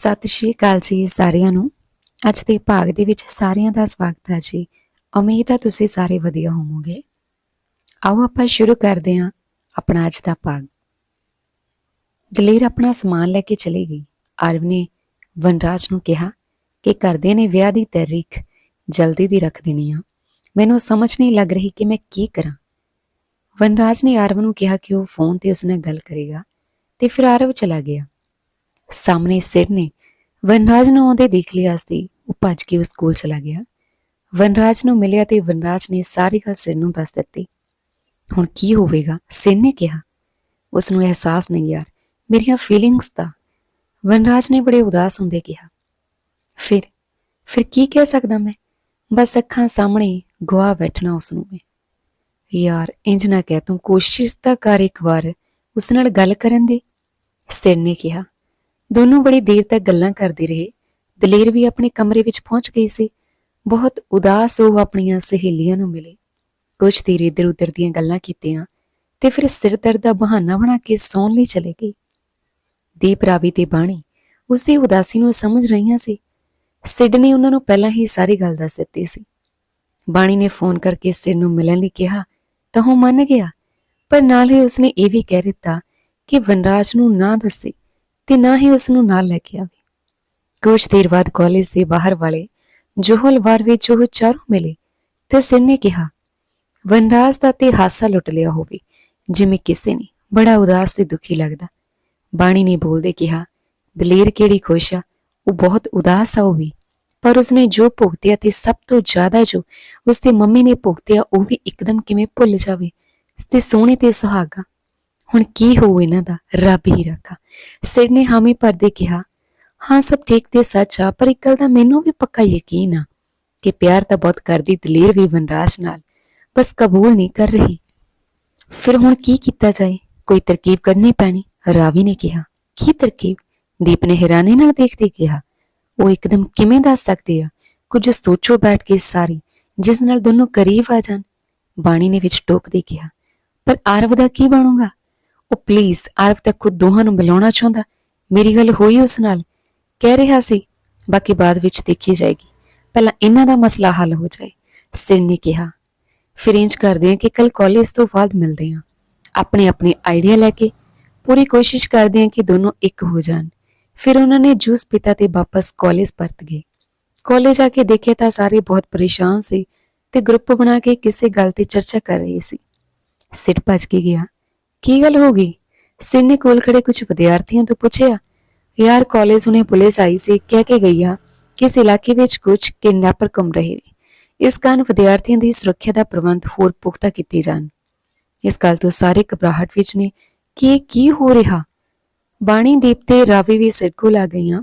ਸਤਿ ਸ਼੍ਰੀ ਅਕਾਲ ਜੀ ਸਾਰਿਆਂ ਨੂੰ। ਅੱਜ ਦੇ ਭਾਗ ਦੇ ਵਿੱਚ ਸਾਰਿਆਂ ਦਾ ਸਵਾਗਤ ਹੈ ਜੀ। ਉਮੀਦ ਹੈ ਤੁਸੀਂ ਸਾਰੇ ਵਧੀਆ ਹੋਵੋਗੇ। ਆਓ ਆਪਾਂ ਸ਼ੁਰੂ ਕਰਦੇ ਹਾਂ ਆਪਣਾ ਅੱਜ ਦਾ ਭਾਗ। ਦਲੇਰ ਆਪਣਾ ਸਮਾਨ ਲੈ ਕੇ ਚਲੀ ਗਈ। ਆਰਵ ਨੇ ਵਨਰਾਜ ਨੂੰ ਕਿਹਾ ਕਿ ਕਰਦੇ ਨੇ ਵਿਆਹ ਦੀ ਤਾਰੀਖ ਜਲਦੀ ਦੀ ਰੱਖ ਦੇਣੀ ਆ। ਮੈਨੂੰ ਸਮਝ ਨਹੀਂ ਲੱਗ ਰਹੀ ਕਿ ਮੈਂ ਕੀ ਕਰਾਂ। ਵਨਰਾਜ ਨੇ ਆਰਵ ਨੂੰ ਕਿਹਾ ਕਿ ਉਹ ਫੋਨ ਤੇ ਉਸ ਨਾਲ ਗੱਲ ਕਰੇਗਾ ਤੇ ਫਿਰ ਆਰਵ ਚਲਾ ਗਿਆ। ਸਾਹਮਣੇ ਸਿਰ ਨੇ ਵਨਰਾਜ ਨੂੰ ਆਉਂਦੇ ਦੇਖ ਲਿਆ ਸੀ। ਉਹ ਭੱਜ ਕੇ ਉਸ ਕੋਲ ਚਲਾ ਗਿਆ। ਵਨਰਾਜ ਨੂੰ ਮਿਲਿਆ ਤੇ ਵਨਰਾਜ ਨੇ ਸਾਰੀ ਗੱਲ ਸਿਰ ਨੂੰ ਦੱਸ ਦਿੱਤੀ। ਹੁਣ ਕੀ ਹੋਵੇਗਾ? ਸਿਰ ਨੇ ਕਿਹਾ। ਉਸ ਨੂੰ ਅਹਿਸਾਸ ਨਹੀਂ ਯਾਰ, ਮੇਰੀਆਂ ਫੀਲਿੰਗਸ ਦਾ ਵਨਰਾਜ ਨੇ ਬੜੇ ਉਦਾਸ ਹੁੰਦੇ ਕਿਹਾ। ਫਿਰ ਫਿਰ ਕੀ ਕਹਿ ਸਕਦਾ ਮੈਂ? ਬਸ ਅੱਖਾਂ ਸਾਹਮਣੇ ਗਵਾ ਬੈਠਣਾ ਉਸ ਨੂੰ ਮੈਂ। ਯਾਰ, ਇੰਜ ਨਾ ਕਹਿ ਤੂੰ, ਕੋਸ਼ਿਸ਼ ਤਾਂ ਕਰ ਇੱਕ ਵਾਰ। ਉਸ ਨਾਲ ਗੱਲ ਕਰਨ ਦੀ। ਸਿਰ ਨੇ ਕਿਹਾ। ਦੋਨੋਂ ਬੜੀ ਦੇਰ ਤੱਕ ਗੱਲਾਂ ਕਰਦੇ ਰਹੇ। ਦਲੇਰ ਵੀ ਆਪਣੇ ਕਮਰੇ ਵਿੱਚ ਪਹੁੰਚ ਗਈ ਸੀ। ਬਹੁਤ ਉਦਾਸ ਉਹ ਆਪਣੀਆਂ ਸਹੇਲੀਆਂ ਨੂੰ ਮਿਲੇ। ਕੁਝ ਦੇਰ ਇੱਧਰ ਉੱਧਰ ਦੀਆਂ ਗੱਲਾਂ ਕੀਤੀਆਂ ਤੇ ਫਿਰ ਸਿਰ ਦਰਦ ਦਾ ਬਹਾਨਾ ਬਣਾ ਕੇ ਸੌਣ ਲਈ ਚਲੇ ਗਈ ਦੀਪ ਰਾਵੀ ਤੇ ਬਾਣੀ ਉਸ ਦੀ ਉਦਾਸੀ ਨੂੰ ਸਮਝ ਰਹੀਆਂ ਸੀ। ਸਿਡ ਨੇ ਉਹਨਾਂ ਨੂੰ ਪਹਿਲਾਂ ਹੀ ਸਾਰੀ ਗੱਲ ਦੱਸ ਦਿੱਤੀ ਸੀ। ਬਾਣੀ ਨੇ ਫੋਨ ਕਰਕੇ ਸਿਰ ਨੂੰ ਮਿਲਣ ਲਈ ਕਿਹਾ ਤਾਂ ਉਹ ਮੰਨ ਗਿਆ, ਪਰ ਨਾਲ ਹੀ ਉਸਨੇ ਇਹ ਵੀ ਕਹਿ ਦਿੱਤਾ ਕਿ ਵਨਰਾਜ ਨੂੰ ਨਾ ਦੱਸੇ ਤੇ ਨਾ ਹੀ ਉਸ ਨੂੰ ਨਾਲ ਲੈ ਕੇ ਆਵੇ। ਕੁਝ ਦੇਰ ਬਾਅਦ ਕਾਲਜ ਦੇ ਬਾਹਰ ਵਾਲੇ ਜੋਹਲ ਬਾਰ ਵਿੱਚ ਉਹ ਚਾਰੋਂ ਮਿਲੇ ਤੇ ਸਿਰ ਨੇ ਕਿਹਾ, ਵਨਰਾਜ ਦਾ ਤੇ ਹਾਸਾ ਲੁੱਟ ਲਿਆ ਹੋਵੇ, ਜਿਵੇਂ ਕਿਸੇ ਨੇ। ਬੜਾ ਉਦਾਸ ਤੇ ਦੁਖੀ ਲੱਗਦਾ। ਬਾਣੀ ਨੇ ਬੋਲਦੇ ਕਿਹਾ, ਦਲੇਰ ਕਿਹੜੀ ਖੁਸ਼ ਆ, ਉਹ ਬਹੁਤ ਉਦਾਸ ਆ ਉਹ ਵੀ। ਪਰ ਉਸਨੇ ਜੋ ਭੁਗਤਿਆ ਤੇ ਸਭ ਤੋਂ ਜ਼ਿਆਦਾ ਜੋ ਉਸਦੀ ਮੰਮੀ ਨੇ ਭੁਗਤਿਆ, ਉਹ ਵੀ ਇੱਕਦਮ ਕਿਵੇਂ ਭੁੱਲ ਜਾਵੇ। ਤੇ ਸੋਹਣੇ ਤੇ ਸੁਹਾਗਾ ਹੁਣ ਕੀ ਹੋਊ ਇਹਨਾਂ ਦਾ? ਰੱਬ ਹੀ ਰੱਖਾ। ਸਿਰ ਨੇ ਹਾਮੀ ਭਰਦੇ ਕਿਹਾ, ਹਾਂ, ਸਭ ਠੀਕ ਤੇ ਸੱਚ ਆ, ਪਰ ਇੱਕ ਗੱਲ ਦਾ ਮੈਨੂੰ ਵੀ ਪੱਕਾ ਯਕੀਨ ਆ ਕਿ ਪਿਆਰ ਤਾਂ ਬਹੁਤ ਕਰਦੀ, ਦਲੇਰ ਵੀ ਵਨਰਾਜ ਨਾਲ। ਬਸ ਕਬੂਲ ਨਹੀਂ ਕਰ ਰਹੀ। ਫਿਰ ਹੁਣ ਕੀ ਕੀਤਾ ਜਾਏ? ਕੋਈ ਤਰਕੀਬ ਕਰਨੀ ਪੈਣੀ? ਰਾਵੀ ਨੇ ਕਿਹਾ, ਕੀ ਤਰਕੀਬ? ਦੀਪ ਨੇ ਹੈਰਾਨੀ ਨਾਲ ਦੇਖਦੇ ਕਿਹਾ, ਉਹ ਇੱਕਦਮ ਕਿਵੇਂ ਦੱਸ ਸਕਦੇ ਆ? ਕੁਝ ਸੋਚੋ ਬੈਠ ਕੇ ਸਾਰੀ, ਜਿਸ ਨਾਲ ਦੋਨੋਂ ਕਰੀਬ ਆ ਜਾਣ। ਬਾਣੀ ਨੇ ਵਿੱਚ ਟੋਕਦੇ ਕਿਹਾ, ਪਰ ਆਰਵ ਦਾ ਕੀ ਬਣੂਗਾ? ਉਹ ਪਲੀਜ਼ ਆਰਵ ਤੱਕ ਖੁਦ ਦੋਹਾਂ ਨੂੰ ਮਿਲਾਉਣਾ ਚਾਹੁੰਦਾ। ਮੇਰੀ ਗੱਲ ਹੋਈ ਉਸ ਨਾਲ। ਕਹਿ ਰਿਹਾ ਸੀ, ਬਾਕੀ ਬਾਅਦ ਵਿੱਚ ਦੇਖੀ ਜਾਏਗੀ। ਪਹਿਲਾਂ ਇਹਨਾਂ ਦਾ ਮਸਲਾ ਹੱਲ ਹੋ ਜਾਏ, ਸਿਰ ਨੇ ਕਿਹਾ। ਫਿਰ ਇੰਜ ਕਰਦੇ ਹਾਂ ਕਿ ਕੱਲ ਕਾਲਜ ਤੋਂ ਬਾਅਦ ਮਿਲਦੇ ਹਾਂ। ਆਪਣੇ ਆਪਣੇ ਆਈਡੀਆ ਲੈ ਕੇ, ਪੂਰੀ ਕੋਸ਼ਿਸ਼ ਕਰਦੇ ਹਾਂ ਕਿ ਦੋਨੋਂ ਇੱਕ ਹੋ ਜਾਣ। ਫਿਰ ਉਹਨਾਂ ਨੇ ਜੂਸ ਪੀਤਾ ਤੇ ਵਾਪਸ ਕਾਲਜ ਪਰਤ ਗਏ। ਕਾਲਜ ਆ ਕੇ ਦੇਖੇ ਤਾਂ ਸਾਰੇ ਬਹੁਤ ਪਰੇਸ਼ਾਨ ਸੀ ਤੇ ਗਰੁੱਪ ਬਣਾ ਕੇ ਕਿਸੇ ਗੱਲ ਤੇ ਚਰਚਾ ਕਰ ਰਹੇ ਸੀ। ਸਿਰ ਭੱਜ ਕੇ ਗਿਆ। ਕੀ ਗੱਲ ਹੋ ਗਈ? ਸਿਰ ਨੇ ਕੋਲ ਖੜੇ ਕੁਝ ਵਿਦਿਆਰਥੀਆਂ ਤੋਂ ਪੁੱਛਿਆ, ਯਾਰ ਕਾਲਜ ਹੁਣੇ ਪੁਲਿਸ ਆਈ ਸੀ, ਕਹਿ ਕੇ ਗਈ ਆ ਕਿ ਇਸ ਇਲਾਕੇ ਵਿੱਚ ਕੁਝ ਕਿਡਨੈਪਰ ਘੁੰਮ ਰਹੇ ਨੇ। ਇਸ ਕਾਰਨ ਵਿਦਿਆਰਥੀਆਂ ਦੀ ਸੁਰੱਖਿਆ ਦਾ ਪ੍ਰਬੰਧ ਹੋਰ ਪੁਖਤਾ ਕੀਤੇ ਜਾਣ। ਇਸ ਗੱਲ ਤੋਂ ਸਾਰੇ ਘਬਰਾਹਟ ਵਿੱਚ ਨੇ, ਕਿ ਇਹ ਕੀ ਹੋ ਰਿਹਾ? ਬਾਣੀ ਦੀਪ ਤੇ ਰਾਵੀ ਵੀ ਸਿਰ ਕੋਲ ਆ ਗਈਆਂ,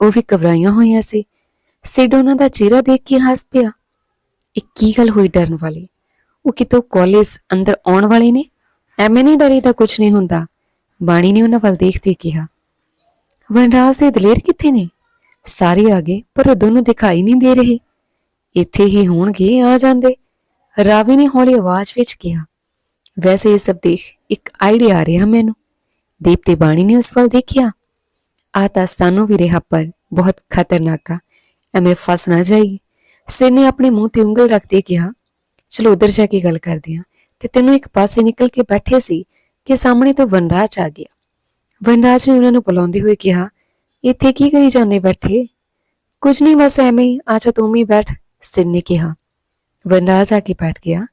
ਉਹ ਵੀ ਘਬਰਾਈਆਂ ਹੋਈਆਂ ਸੀ। ਸਿਡ ਉਹਨਾਂ ਦਾ ਚਿਹਰਾ ਦੇਖ ਕੇ ਹੱਸ ਪਿਆ। ਇਹ ਕੀ ਗੱਲ ਹੋਈ ਡਰਨ ਵਾਲੀ? ਉਹ ਕਿਤੋਂ ਕਾਲਜ ਅੰਦਰ ਆਉਣ ਵਾਲੇ ਨੇ? ਐਵੇਂ ਨਹੀਂ ਡਰੀ ਤਾਂ ਕੁਝ ਨਹੀਂ ਹੁੰਦਾ। ਬਾਣੀ ਨੇ ਉਹਨਾਂ ਵੱਲ ਦੇਖਦੇ ਕਿਹਾ, ਵਨਰਾਜ ਦੇ ਦਲੇਰ ਕਿੱਥੇ ਨੇ? ਸਾਰੇ ਆ ਗਏ ਪਰ ਉਹ ਦੋਨੋਂ ਦਿਖਾਈ ਨਹੀਂ ਦੇ ਰਹੇ। ਇੱਥੇ ਹੀ ਹੋਣਗੇ, ਆ ਜਾਂਦੇ। ਰਾਵੀ ਨੇ ਹੌਲੀ ਆਵਾਜ਼ ਵਿੱਚ ਕਿਹਾ, ਵੈਸੇ ਇਹ ਸਭ ਦੇਖ, ਇੱਕ ਆਈਡੀਆ ਆ ਰਿਹਾ ਮੈਨੂੰ। ਦੀਪ ਤੇ ਬਾਣੀ ਨੇ ਉਸ ਵੱਲ ਦੇਖਿਆ। ਆ ਤਾਂ ਸਾਨੂੰ ਵੀ ਰਿਹਾ, ਪਰ ਬਹੁਤ ਖਤਰਨਾਕ ਆ। ਐਵੇਂ ਫਸ ਨਾ ਜਾਈਏ। ਸਿਰ ਨੇ ਆਪਣੇ ਮੂੰਹ ਤੇ ਉਂਗਲ ਰੱਖਦੇ ਕਿਹਾ, ਚਲੋ ਉਧਰ ਜਾ ਕੇ ਗੱਲ ਕਰਦੇ ਹਾਂ ਤੇ ਤੈਨੂੰ ਇੱਕ ਪਾਸੇ ਨਿਕਲ ਕੇ ਬੈਠੇ ਸੀ ਕਿ ਸਾਹਮਣੇ ਤੋਂ ਵਨਰਾਜ ਆ ਗਿਆ। ਵਨਰਾਜ ਨੇ ਉਹਨਾਂ ਨੂੰ ਬੁਲਾਉਂਦੇ ਹੋਏ ਕਿਹਾ, ਇੱਥੇ ਕੀ ਕਰੀ ਜਾਂਦੇ ਬੈਠੇ? ਕੁਝ ਨਹੀਂ, ਬਸ ਐਵੇਂ ਹੀ। ਆਜਾ ਤੂੰ ਵੀ ਬੈਠ, ਸਿਰ ਨੇ ਕਿਹਾ। ਵਨਰਾਜ ਆ ਕੇ ਬੈਠ ਗਿਆ।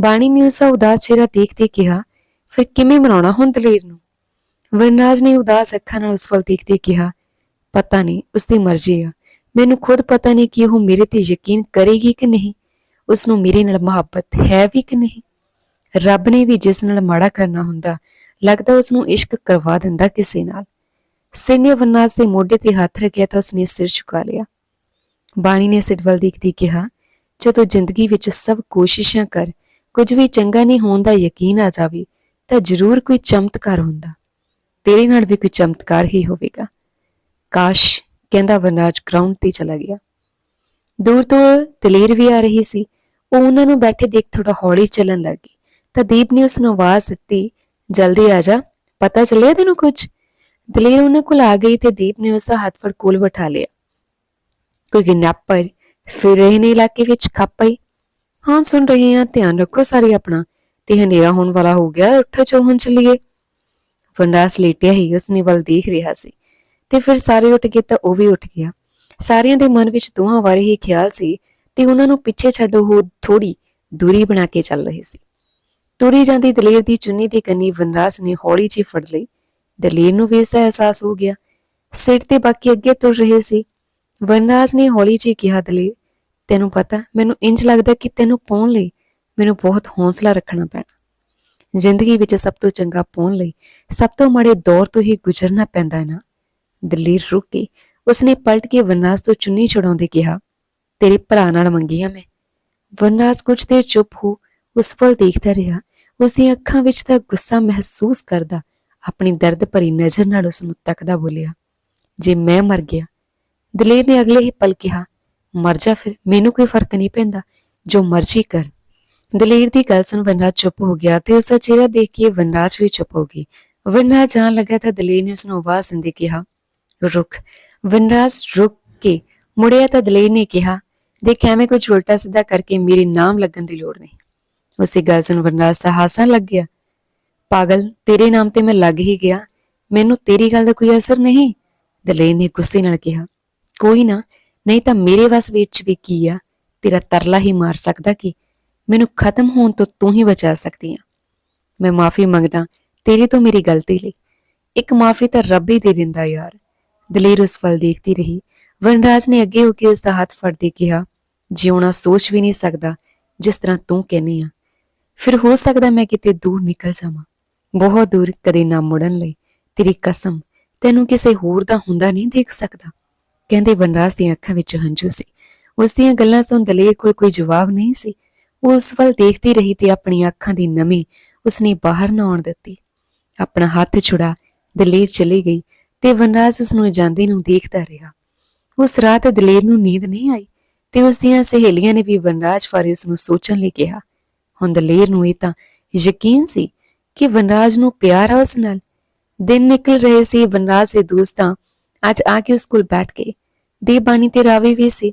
ਬਾਣੀ ਨੇ ਉਸ ਦਾ ਉਦਾਸ ਚਿਹਰਾ ਦੇਖਦੇ ਕਿਹਾ, ਫਿਰ ਕਿਵੇਂ ਮਨਾਉਣਾ ਹੁਣ ਦਲੇਰ ਨੂੰ? ਵਨਰਾਜ ਨੇ ਉਦਾਸ ਅੱਖਾਂ ਨਾਲ ਉਸ ਵੱਲ ਦੇਖਦੇ ਕਿਹਾ, ਪਤਾ ਨਹੀਂ ਉਸ ਦੀ ਮਰਜ਼ੀ ਆ। ਮੈਨੂੰ ਖੁਦ ਪਤਾ ਨਹੀਂ ਕਿ ਉਹ ਮੇਰੇ ਤੇ ਯਕੀਨ ਕਰੇਗੀ ਕਿ ਨਹੀਂ। ਉਸ ਨੂੰ ਮੇਰੇ ਨਾਲ ਮੁਹੱਬਤ ਹੈ ਵੀ ਕਿ ਨਹੀਂ? ਰੱਬ ਨੇ ਵੀ ਜਿਸ ਨਾਲ ਮਾੜਾ ਕਰਨਾ ਹੁੰਦਾ, ਲੱਗਦਾ ਉਸ ਨੂੰ ਇਸ਼ਕ ਕਰਵਾ ਦਿੰਦਾ ਕਿਸੇ ਨਾਲ। ਸਿਨੇ ਵਨਾਸ ਦੇ ਮੋਢੇ ਤੇ ਹੱਥ ਰੱਖਿਆ ਤਾਂ ਉਸਨੇ ਸਿਰ ਝੁਕਾ ਲਿਆ। ਬਾਣੀ ਨੇ ਸਿਰ ਦੇਖਦੀ ਕਿਹਾ, ਜਦੋਂ ਜ਼ਿੰਦਗੀ ਵਿੱਚ ਸਭ ਕੋਸ਼ਿਸ਼ਾਂ ਕਰ, ਕੁਝ ਵੀ ਚੰਗਾ ਨਹੀਂ ਹੋਣ ਦਾ ਯਕੀਨ ਆ ਜਾਵੇ, ਤਾਂ ਜ਼ਰੂਰ ਕੋਈ ਚਮਤਕਾਰ ਹੁੰਦਾ। ਤੇਰੇ ਨਾਲ ਵੀ ਕੋਈ ਚਮਤਕਾਰ ਹੀ ਹੋਵੇਗਾ। ਕਾਸ਼, ਕਹਿੰਦਾ ਵਨਰਾਜ ਗਰਾਊਂਡ ਤੇ ਚਲਾ ਗਿਆ। ਦੂਰ ਤੋਂ ਦਲੇਰ ਵੀ ਆ ਰਹੀ ਸੀ। ਉਹ ਉਹਨਾਂ ਨੂੰ ਬੈਠੇ ਦੇਖ ਥੋੜਾ ਹੌਲੀ ਚੱਲਣ ਲੱਗੀ ਤਾਂ ਦੀਪ ਨੇ ਉਸ ਨੂੰ ਆਵਾਜ਼ ਦਿੱਤੀ, ਜਲਦੀ ਆ ਜਾ, ਪਤਾ ਚੱਲਿਆ ਤੈਨੂੰ ਕੁਝ ਦਲੇਰ ਉਹਨਾਂ ਕੋਲ ਆ ਗਈ ਤੇ ਦੀਪ ਨੇ ਉਸ ਦਾ ਹੱਥ ਫੜ ਕੋਲ ਬਿਠਾ ਲਿਆ। ਕੋਈ ਕਿਡਨੈਪਰ ਫਿਰ ਰਹੇ ਨੇ ਇਲਾਕੇ ਵਿੱਚ ਖੱਪ ਪਈ ਹਾਂ, ਸੁਣ ਰਹੇ ਹਾਂ, ਧਿਆਨ ਰੱਖੋ ਸਾਰੇ ਆਪਣਾ, ਤੇ ਹਨੇਰਾ ਹੋਣ ਵਾਲਾ ਹੋ ਗਿਆ, ਉੱਠੋ ਚਲੋ ਹੁਣ ਚੱਲੀਏ। ਵੰਡਾਸ ਲੇਟਿਆ ਹੀ ਉਸਨੇ ਵੱਲ ਦੇਖ ਰਿਹਾ ਸੀ, ਤੇ ਫਿਰ ਸਾਰੇ ਉੱਠ ਗਏ ਤਾਂ ਉਹ ਵੀ ਉੱਠ ਗਿਆ। ਸਾਰਿਆਂ ਦੇ ਮਨ ਵਿੱਚ ਦੋਹਾਂ ਬਾਰੇ ਹੀ ਖਿਆਲ ਸੀ, ਤੇ ਉਹਨਾਂ ਨੂੰ ਪਿੱਛੇ ਛੱਡ, ਉਹ ਥੋੜੀ ਦੂਰੀ ਬਣਾ ਕੇ ਚੱਲ ਰਹੇ ਸੀ। ਤੁਰੀ ਜਾਂਦੀ ਦਲੇਰ ਦੀ ਚੁੰਨੀ ਦੀ ਕੰਨੀ ਵਨਰਾਸ ਨੇ ਹੌਲੀ ਜਿਹੀ ਫੜ ਲਈ। ਦਲੇਰ ਨੂੰ ਵੀ ਇਸ ਦਾ ਅਹਿਸਾਸ ਹੋ ਗਿਆ। ਸਿਰ ਤੇ ਬਾਕੀ ਅੱਗੇ ਤੁਰ ਰਹੇ ਸੀ। ਵਨਰਾਜ ਨੇ ਹੌਲੀ ਜਿਹੀ ਕਿਹਾ, ਦਲੇਰ, ਤੈਨੂੰ ਪਤਾ, ਮੈਨੂੰ ਇੰਜ ਲੱਗਦਾ ਕਿ ਤੈਨੂੰ ਪਾਉਣ ਲਈ ਮੈਨੂੰ ਬਹੁਤ ਹੌਸਲਾ ਰੱਖਣਾ ਪੈਣਾ। ਜ਼ਿੰਦਗੀ ਵਿੱਚ ਸਭ ਤੋਂ ਚੰਗਾ ਪਾਉਣ ਲਈ ਸਭ ਤੋਂ ਮਾੜੇ ਦੌਰ ਤੋਂ ਹੀ ਗੁਜ਼ਰਨਾ ਪੈਂਦਾ ਹੈ ਨਾ। ਦਲੇਰ ਰੁਕ ਕੇ ਉਸਨੇ ਪਲਟ ਕੇ ਵਨਰਾਜ ਤੋਂ ਚੁੰਨੀ ਛੁਡਾਉਂਦੇ ਕਿਹਾ, ਤੇਰੇ ਭਰਾ ਨਾਲ ਮੰਗੀ ਆ ਮੈਂ। ਵਨਰਾਜ ਕੁਝ ਦੇਰ ਚੁੱਪ ਹੋ ਉਸ ਵੱਲ ਦੇਖਦਾ ਰਿਹਾ ਉਸ ਦੀਆਂ ਅੱਖਾਂ ਵਿੱਚ ਤਾਂ ਗੁੱਸਾ ਮਹਿਸੂਸ ਕਰਦਾ, ਆਪਣੀ ਦਰਦ ਭਰੀ ਨਜ਼ਰ ਨਾਲ ਉਸ ਨੂੰ ਤੱਕਦਾ ਬੋਲਿਆ, ਜੇ ਮੈਂ ਮਰ ਗਿਆ? ਦਲੇਰ ਨੇ ਅਗਲੇ ਹੀ ਪਲ ਕਿਹਾ, ਮਰ ਜਾ ਫਿਰ, ਮੈਨੂੰ ਕੋਈ ਫ਼ਰਕ ਨਹੀਂ ਪੈਂਦਾ, ਜੋ ਮਰਜ਼ੀ ਕਰ। ਦਲੇਰ ਦੀ ਗੱਲ ਸੁਣ ਵਨਰਾਜ ਚੁੱਪ ਹੋ ਗਿਆ ਤੇ ਉਸ ਦਾ ਚਿਹਰਾ ਦੇਖ ਕੇ ਵਨਰਾਜ ਵੀ ਚੁੱਪ ਹੋ ਗਈ। ਵਨਰਾਜ ਜਾਣ ਲੱਗਾ ਤਾਂ ਦਲੇਰ ਨੇ ਉਸ ਨੂੰ ਆਵਾਜ਼ ਦਿੰਦੇ ਕਿਹਾ ਰੁਕ ਵਨਰਾਜ ਰੁਕ ਕੇ ਮੁੜਿਆ ਤਾਂ ਦਲੇਰ ਨੇ ਕਿਹਾ, ਦੇਖ, ਐਵੇਂ ਕੁਝ ਉਲਟਾ ਸਿੱਧਾ ਕਰਕੇ ਮੇਰੇ ਨਾਮ ਲੱਗਣ ਦੀ ਲੋੜ ਨਹੀਂ। ਉਸੇ ਗੱਲ ਸੁਣ ਵਨਰਾਜ ਦਾ ਹਾਸਾ ਲੱਗ ਗਿਆ। ਪਾਗਲ, ਤੇਰੇ ਨਾਮ ਤੇ ਮੈਂ ਲੱਗ ਹੀ ਗਿਆ। ਮੈਨੂੰ ਤੇਰੀ ਗੱਲ ਦਾ ਕੋਈ ਅਸਰ ਨਹੀਂ? ਦਲੇਰ ਨੇ ਗੁੱਸੇ ਨਾਲ ਕਿਹਾ। ਕੋਈ ਨਾ, ਨਹੀਂ ਤਾਂ ਮੇਰੇ ਵਸ ਵਿੱਚ ਵੀ ਕੀ ਆ? ਤੇਰਾ ਤਰਲਾ ਹੀ ਮਾਰ ਸਕਦਾ ਕਿ? ਮੈਨੂੰ ਖਤਮ ਹੋਣ ਤੋਂ ਤੂੰ ਹੀ ਬਚਾ ਸਕਦੀ ਆ। ਮੈਂ ਮਾਫੀ ਮੰਗਦਾ, ਤੇਰੇ ਤੋਂ ਮੇਰੀ ਗਲਤੀ ਲਈ। ਇੱਕ ਮਾਫੀ ਤਾਂ ਰੱਬ ਹੀ ਦੇ ਦਿੰਦਾ ਯਾਰ। ਦਲੇਰ ਉਸ ਵੱਲ ਦੇਖਦੀ ਰਹੀ। ਵਨਰਾਜ ਨੇ ਅੱਗੇ ਹੋ ਕੇ ਉਸ ਦਾ ਹੱਥ ਫੜਦੇ ਕਿਹਾ, ਜਿਉਣਾ ਸੋਚ ਵੀ ਨਹੀਂ ਸਕਦਾ, ਜਿਸ ਤਰ੍ਹਾਂ ਤੂੰ ਕਹਿੰਦੀ ਆ। ਫਿਰ ਹੋ ਸਕਦਾ ਮੈਂ ਕਿਤੇ ਦੂਰ ਨਿਕਲ ਜਾਵਾਂ। ਬਹੁਤ ਦੂਰ ਕਦੇ ਨਾ ਮੁੜਨ ਲਈ। ਤੇਰੀ ਕਸਮ, ਤੈਨੂੰ ਕਿਸੇ ਹੋਰ ਦਾ ਹੁੰਦਾ ਨਹੀਂ ਦੇਖ ਸਕਦਾ। ਕਹਿੰਦੇ ਵਨਰਾਜ ਦੀਆਂ ਅੱਖਾਂ ਵਿੱਚ ਹੰਝੂ ਸੀ। ਉਸ ਦੀਆਂ ਗੱਲਾਂ ਸੁਣ ਦਲੇਰ ਕੋਲ ਕੋਈ ਜਵਾਬ ਨਹੀਂ ਸੀ। ਉਹ ਉਸ ਵੱਲ ਦੇਖਦੀ ਰਹੀ ਤੇ ਆਪਣੀਆਂ ਅੱਖਾਂ ਦੀ ਨਮੀ ਉਸਨੇ ਬਾਹਰ ਨਾ ਆਉਣ ਦਿੱਤੀ। ਆਪਣਾ ਹੱਥ ਛੁੜਾ ਦਲੇਰ ਚਲੀ ਗਈ ਤੇ ਵਨਰਾਜ ਉਸ ਨੂੰ ਜਾਂਦੀ ਨੂੰ ਦੇਖਦਾ ਰਿਹਾ। ਉਸ ਰਾਤ ਦਲੇਰ ਨੂੰ ਨੀਂਦ ਨਹੀਂ ਆਈ ਤੇ ਉਸ ਦੀਆਂ ਸਹੇਲੀਆਂ ਨੇ ਵੀ ਵਨਰਾਜ ਬਾਰੇ ਉਸ ਨੂੰ ਸੋਚਣ ਲਈ ਕਿਹਾ। ਹੁਣ ਦਲੇਰ ਨੂੰ ਇਹ ਤਾਂ ਯਕੀਨ ਸੀ ਕਿ ਵਨਰਾਜ ਨੂੰ ਪਿਆਰ ਆ ਉਸ ਨਾਲ। ਦਿਨ ਨਿਕਲ ਰਹੇ ਸੀ, ਵਨਰਾਜ ਦੇ ਦੋਸਤਾਂ ਅੱਜ ਆ ਕੇ ਉਸ ਕੋਲ ਬੈਠ ਕੇ ਦੇਬਾਨੀ ਤੇ ਰਾਵੀ ਵੀ ਸੀ।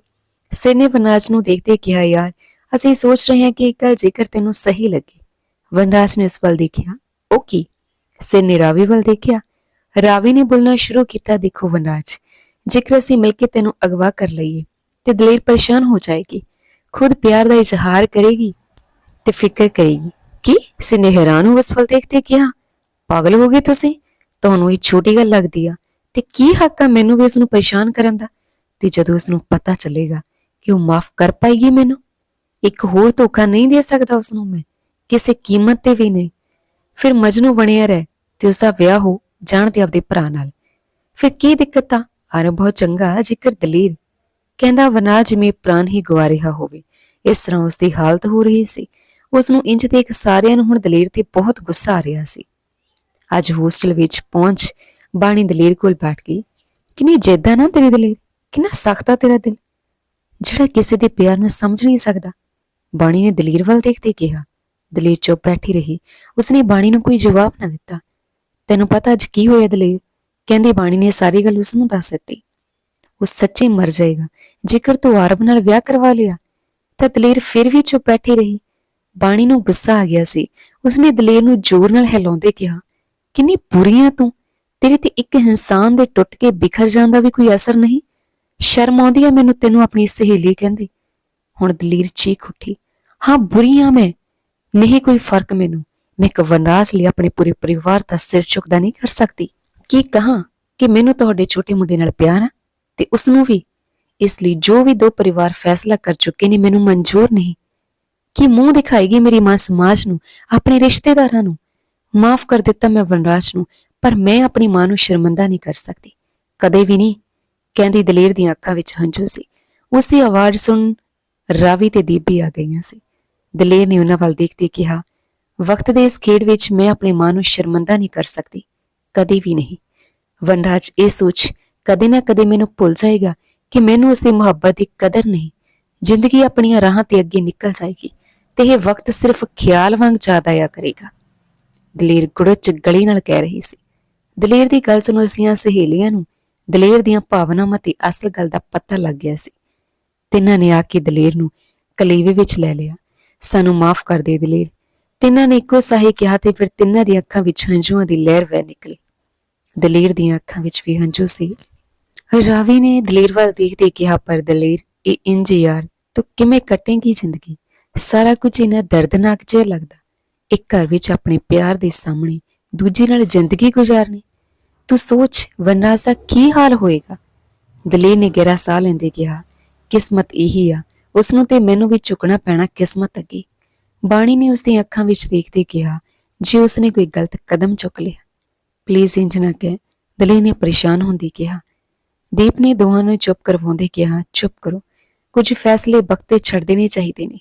ਸਿਰ ਨੇ ਵਨਰਾਜ ਨੂੰ ਦੇਖਦੇ ਕਿਹਾ, ਯਾਰ, ਅਸੀਂ ਸੋਚ ਰਹੇ ਹਾਂ ਕਿ ਇੱਕ ਗੱਲ ਜੇਕਰ ਤੈਨੂੰ ਸਹੀ ਲੱਗੇ। ਵਨਰਾਜ ਨੇ ਉਸ ਵੱਲ ਦੇਖਿਆ। ਉਹ ਕੀ? ਸਿਰ ਨੇ ਰਾਵੀ ਵੱਲ ਦੇਖਿਆ। ਰਾਵੀ ਨੇ ਬੋਲਣਾ ਸ਼ੁਰੂ ਕੀਤਾ, ਦੇਖੋ ਵਨਰਾਜ, ਜੇਕਰ ਅਸੀਂ ਮਿਲ ਕੇ ਤੈਨੂੰ ਅਗਵਾ ਕਰ ਲਈਏ ਤੇ ਦਲੇਰ ਪਰੇਸ਼ਾਨ ਹੋ ਜਾਏਗੀ, ਖੁਦ ਪਿਆਰ ਦਾ ਇਜ਼ਹਾਰ ਕਰੇਗੀ ਤੇ ਫਿਕਰ ਕਰੇਗੀ ਕੀ ਸਿਨੇ ਹੈਰਾਨ ਹੋ ਉਸ ਵੱਲ ਦੇਖਦੇ ਕਿਹਾ, ਪਾਗਲ ਹੋ ਗਏ ਤੁਸੀਂ? ਤੁਹਾਨੂੰ ਇਹ ਛੋਟੀ ਗੱਲ ਲੱਗਦੀ ਆ ਤੇ ਕੀ ਹੱਕ ਆ ਮੈਨੂੰ ਵੀ ਉਸ ਨੂੰ ਪਰੇਸ਼ਾਨ ਕਰਨ ਦਾ? ਤੇ ਜਦੋਂ ਉਸ ਨੂੰ ਪਤਾ ਚੱਲੇਗਾ ਕਿ ਉਹ ਮਾਫ ਕਰ ਪਾਏਗੀ ਮੈਨੂੰ, ਇੱਕ ਹੋਰ ਧੋਖਾ ਨਹੀਂ ਦੇ ਸਕਦਾ ਉਸ ਨੂੰ ਮੈਂ, ਕਿਸੇ ਕੀਮਤ ਤੇ ਵੀ ਨਹੀਂ। ਫਿਰ ਮਜਨੂ ਬਣਿਆ ਰਹਿ ਤੇ ਉਸ ਦਾ ਵਿਆਹ ਹੋ ਜਾਣ ਤੇ ਆਪਦੇ ਭਰਾ ਨਾਲ। ਫਿਰ ਕੀ ਦਿੱਕਤ ਆ? ਹਰ ਬਹੁਤ ਚੰਗਾ ਜ਼ਿਕਰ ਦਲੇਰ ਕਹਿੰਦਾ ਵਨਾ ਜਿਵੇਂ ਪ੍ਰਾਨ ਹੀ ਗਵਾ ਰਿਹਾ ਹੋਵੇ, ਇਸ ਤਰ੍ਹਾਂ ਉਸ ਦੀ ਹਾਲਤ ਹੋ ਰਹੀ ਸੀ। ਉਸ ਨੂੰ ਇੰਜ ਦੇਖ ਸਾਰਿਆਂ ਨੂੰ ਹੁਣ ਦਲੇਰ ਤੇ ਬਹੁਤ ਗੁੱਸਾ ਆ ਰਿਹਾ ਸੀ। ਅੱਜ ਹੋਸਟਲ ਵਿੱਚ ਪਹੁੰਚ ਬਾਣੀ ਦਲੇਰ ਕੋਲ ਬੈਠ ਗਈ। ਕਿੰਨੀ ਜਿੱਦਾਂ ਨਾ ਤੇਰੀ ਦਲੇਰ, ਕਿੰਨਾ ਸਖਤ ਆ ਤੇਰਾ ਦਿਲ। ਜਿਹੜਾ ਕਿਸੇ ਦੇ ਪਿਆਰ ਨੂੰ ਸਮਝ ਨਹੀਂ ਸਕਦਾ। ਬਾਣੀ ਨੇ ਦਲੇਰ ਵੱਲ ਦੇਖਦੇ ਕਿਹਾ। ਦਲੇਰ ਚੁੱਪ ਬੈਠੀ ਰਹੀ। ਉਸਨੇ ਬਾਣੀ ਨੂੰ ਕੋਈ ਜਵਾਬ ਨਾ ਦਿੱਤਾ। ਤੈਨੂੰ ਪਤਾ ਅੱਜ ਕੀ ਹੋਇਆ ਦਲੇਰ? ਕਹਿੰਦੇ ਬਾਣੀ ਨੇ ਸਾਰੀ ਗੱਲ ਉਸ ਨੂੰ ਦੱਸ ਦਿੱਤੀ। ਉਹ ਸੱਚੇ ਮਰ ਜਾਏਗਾ। ਜੇਕਰ ਤੂੰ ਆਰਬ ਨਾਲ ਵਿਆਹ ਕਰਵਾ ਲਿਆ, ਤਾਂ ਦਲੇਰ ਫਿਰ ਵੀ ਚੁੱਪ ਬੈਠੀ ਰਹੀ। ਬਾਣੀ ਨੂੰ ਗੁੱਸਾ ਆ ਗਿਆ ਸੀ। ਉਸਨੇ ਦਲੇਰ ਨੂੰ ਜ਼ੋਰ ਨਾਲ ਹਿਲਾਉਂਦੇ ਕਿਹਾ, ਕਿੰਨੀ ਬੁਰੀਆਂ ਆ ਤੂੰ। ਤੇਰੇ ਤੇ ਇੱਕ ਇਨਸਾਨ ਦੇ ਟੁੱਟ ਕੇ ਬਿਖਰ ਜਾਣ ਦਾ ਵੀ ਕੋਈ ਅਸਰ ਨਹੀਂ। ਸ਼ਰਮ ਆਉਂਦੀ ਹੈ ਮੈਨੂੰ ਤੈਨੂੰ ਆਪਣੀ ਸਹੇਲੀ ਕਹਿੰਦੇ ਹੁਣ ਦਲੇਰ ਚੀਖ ਉੱਠੀ, ਹਾਂ, ਬੁਰੀ ਆ ਮੈਂ। ਨਹੀਂ ਕੋਈ ਫ਼ਰਕ ਮੈਨੂੰ। ਮੈਂ ਇੱਕ ਵਨਰਾਜ ਲਈ ਆਪਣੇ ਪੂਰੇ ਪਰਿਵਾਰ ਦਾ ਸਿਰ ਝੁਕਦਾ ਨਹੀਂ ਕਰ ਸਕਦੀ। ਕੀ ਕਹਾਂ ਕਿ ਮੈਨੂੰ ਤੁਹਾਡੇ ਛੋਟੇ ਮੁੰਡੇ ਨਾਲ ਪਿਆਰ ਆ? ਤੇ ਉਸ ਨੂੰ ਵੀ। ਇਸ ਲਈ ਜੋ ਵੀ ਦੋ ਪਰਿਵਾਰ ਫੈਸਲਾ ਕਰ ਚੁੱਕੇ ਨੇ, ਮੈਨੂੰ ਮਨਜ਼ੂਰ ਨਹੀਂ। ਕਿ ਮੂੰਹ ਦਿਖਾਏਗੀ ਮੇਰੀ ਮਾਂ ਸਮਾਜ ਨੂੰ, ਆਪਣੇ ਰਿਸ਼ਤੇਦਾਰਾਂ ਨੂੰ। ਮਾਫ ਕਰ ਦਿੱਤਾ ਮੈਂ ਵਨਰਾਜ ਨੂੰ, ਪਰ ਮੈਂ ਆਪਣੀ ਮਾਂ ਨੂੰ ਸ਼ਰਮਿੰਦਾ ਨਹੀਂ ਕਰ ਸਕਦੀ। ਕਦੇ ਵੀ ਨਹੀਂ, ਕਹਿੰਦੀ ਦਲੇਰ ਦੀਆਂ ਅੱਖਾਂ ਵਿੱਚ ਹੰਝੂ ਸੀ। ਉਸ ਦੀ ਆਵਾਜ਼ ਸੁਣ ਰਾਵੀ ਤੇ ਦੀਪੀ ਆ ਗਈਆਂ ਸੀ। ਦਲੇਰ ਨੇ ਉਹਨਾਂ ਵੱਲ ਦੇਖਦੇ ਕਿਹਾ, ਵਕਤ ਦੇ ਇਸ ਖੇਡ ਵਿੱਚ ਮੈਂ ਆਪਣੀ ਮਾਂ ਨੂੰ ਸ਼ਰਮਿੰਦਾ ਨਹੀਂ ਕਰ ਸਕਦੀ। ਕਦੇ ਵੀ ਨਹੀਂ। ਵਨਰਾਜ ਇਹ ਸੋਚ ਕਦੇ ਨਾ ਕਦੇ ਮੈਨੂੰ ਭੁੱਲ ਜਾਏਗਾ ਕਿ ਮੈਨੂੰ ਉਸੇ ਮੁਹੱਬਤ ਦੀ ਕਦਰ ਨਹੀਂ। ਜ਼ਿੰਦਗੀ ਆਪਣੀਆਂ ਰਾਹਾਂ ਤੇ ਅੱਗੇ ਨਿਕਲ ਜਾਏਗੀ। ਤੇ ਇਹ ਵਕਤ ਸਿਰਫ ਖਿਆਲ ਵਾਂਗ ਜ਼ਿਆਦਾ ਆਇਆ ਕਰੇਗਾ। ਦਲੇਰ ਗੁੜਚ ਗਲੀ ਨਾਲ ਕਹਿ ਰਹੀ ਸੀ। ਦਲੇਰ ਦੀ ਗੱਲ ਸੁਣ ਉਸੀਆਂ ਸਹੇਲੀਆਂ ਨੂੰ। ਦਲੇਰ ਦੀਆਂ ਭਾਵਨਾਵਾਂ ਤੇ ਅਸਲ ਗੱਲ ਦਾ ਪਤਾ ਲੱਗ ਗਿਆ ਸੀ। ਤਿੰਨਾਂ ਨੇ ਆ ਕੇ ਦਲੇਰ ਨੂੰ ਕਲੇਵੇ ਵਿੱਚ ਲੈ ਲਿਆ। ਸਾਨੂੰ ਮਾਫ ਕਰ ਦੇ ਦਲੇਰ। ਤਿੰਨਾਂ ਨੇ ਇੱਕੋ ਸਾਹੇ ਕਿਹਾ ਤੇ ਫਿਰ ਤਿੰਨਾਂ ਦੀਆਂ ਅੱਖਾਂ ਵਿੱਚ ਹੰਝੂਆਂ ਦੀ ਲਹਿਰ ਵਹਿ ਨਿਕਲੀ। ਦਲੇਰ ਦੀਆਂ ਅੱਖਾਂ ਵਿੱਚ ਵੀ ਹੰਝੂ ਸੀ। ਰਾਵੀ ਨੇ ਦਲੇਰ ਵੱਲ ਦੇਖਦੇ ਕਿਹਾ, ਪਰ ਦਲੇਰ, ਇਹ ਇੰਜ ਯਾਰ, ਤੂੰ ਕਿਵੇਂ ਕੱਟੇਂਗੀ ਜ਼ਿੰਦਗੀ? ਸਾਰਾ ਕੁਝ ਇਹਨਾਂ ਦਰਦਨਾਕ ਜਿਹਾ ਲੱਗਦਾ। ਇੱਕ ਘਰ ਵਿੱਚ ਆਪਣੇ ਪਿਆਰ ਦੇ ਸਾਹਮਣੇ ਦੂਜੀ ਨਾਲ ਜ਼ਿੰਦਗੀ ਗੁਜ਼ਾਰਨੀ। ਤੂੰ ਸੋਚ, ਵਰਨਾਸ ਦਾ ਕੀ ਹਾਲ ਹੋਏਗਾ? ਦਲੇਰ ਨੇ ਗਹਿਰਾ ਸਾਹ ਲੈਂਦੇ ਕਿਹਾ, ਕਿਸਮਤ ਇਹੀ ਆ ਉਸ ਨੂੰ ਤੇ ਮੈਨੂੰ ਵੀ ਝੁਕਣਾ ਪੈਣਾ ਕਿਸਮਤ ਅੱਗੇ। ਬਾਣੀ ਨੇ ਉਸ ਦੀਆਂ ਅੱਖਾਂ ਵਿੱਚ ਦੇਖਦੇ ਕਿਹਾ, ਜੇ ਉਸ ਨੇ ਕੋਈ ਗਲਤ ਕਦਮ ਚੁੱਕ ਲਿਆ। ਪਲੀਜ਼ ਇੰਜ ਨਾ ਕਹਿ, ਦਲੇਰ ਨੇ ਪਰੇਸ਼ਾਨ ਹੁੰਦੀ ਕਿਹਾ। ਦੀਪ ਨੇ ਦੋਹਾਂ ਨੂੰ ਚੁੱਪ ਕਰਵਾਉਂਦੇ ਕਿਹਾ, ਚੁੱਪ ਕਰੋ, ਕੁਝ ਫੈਸਲੇ ਵਕਤੇ ਛੱਡ ਦੇਣੇ ਚਾਹੀਦੇ ਨੇ।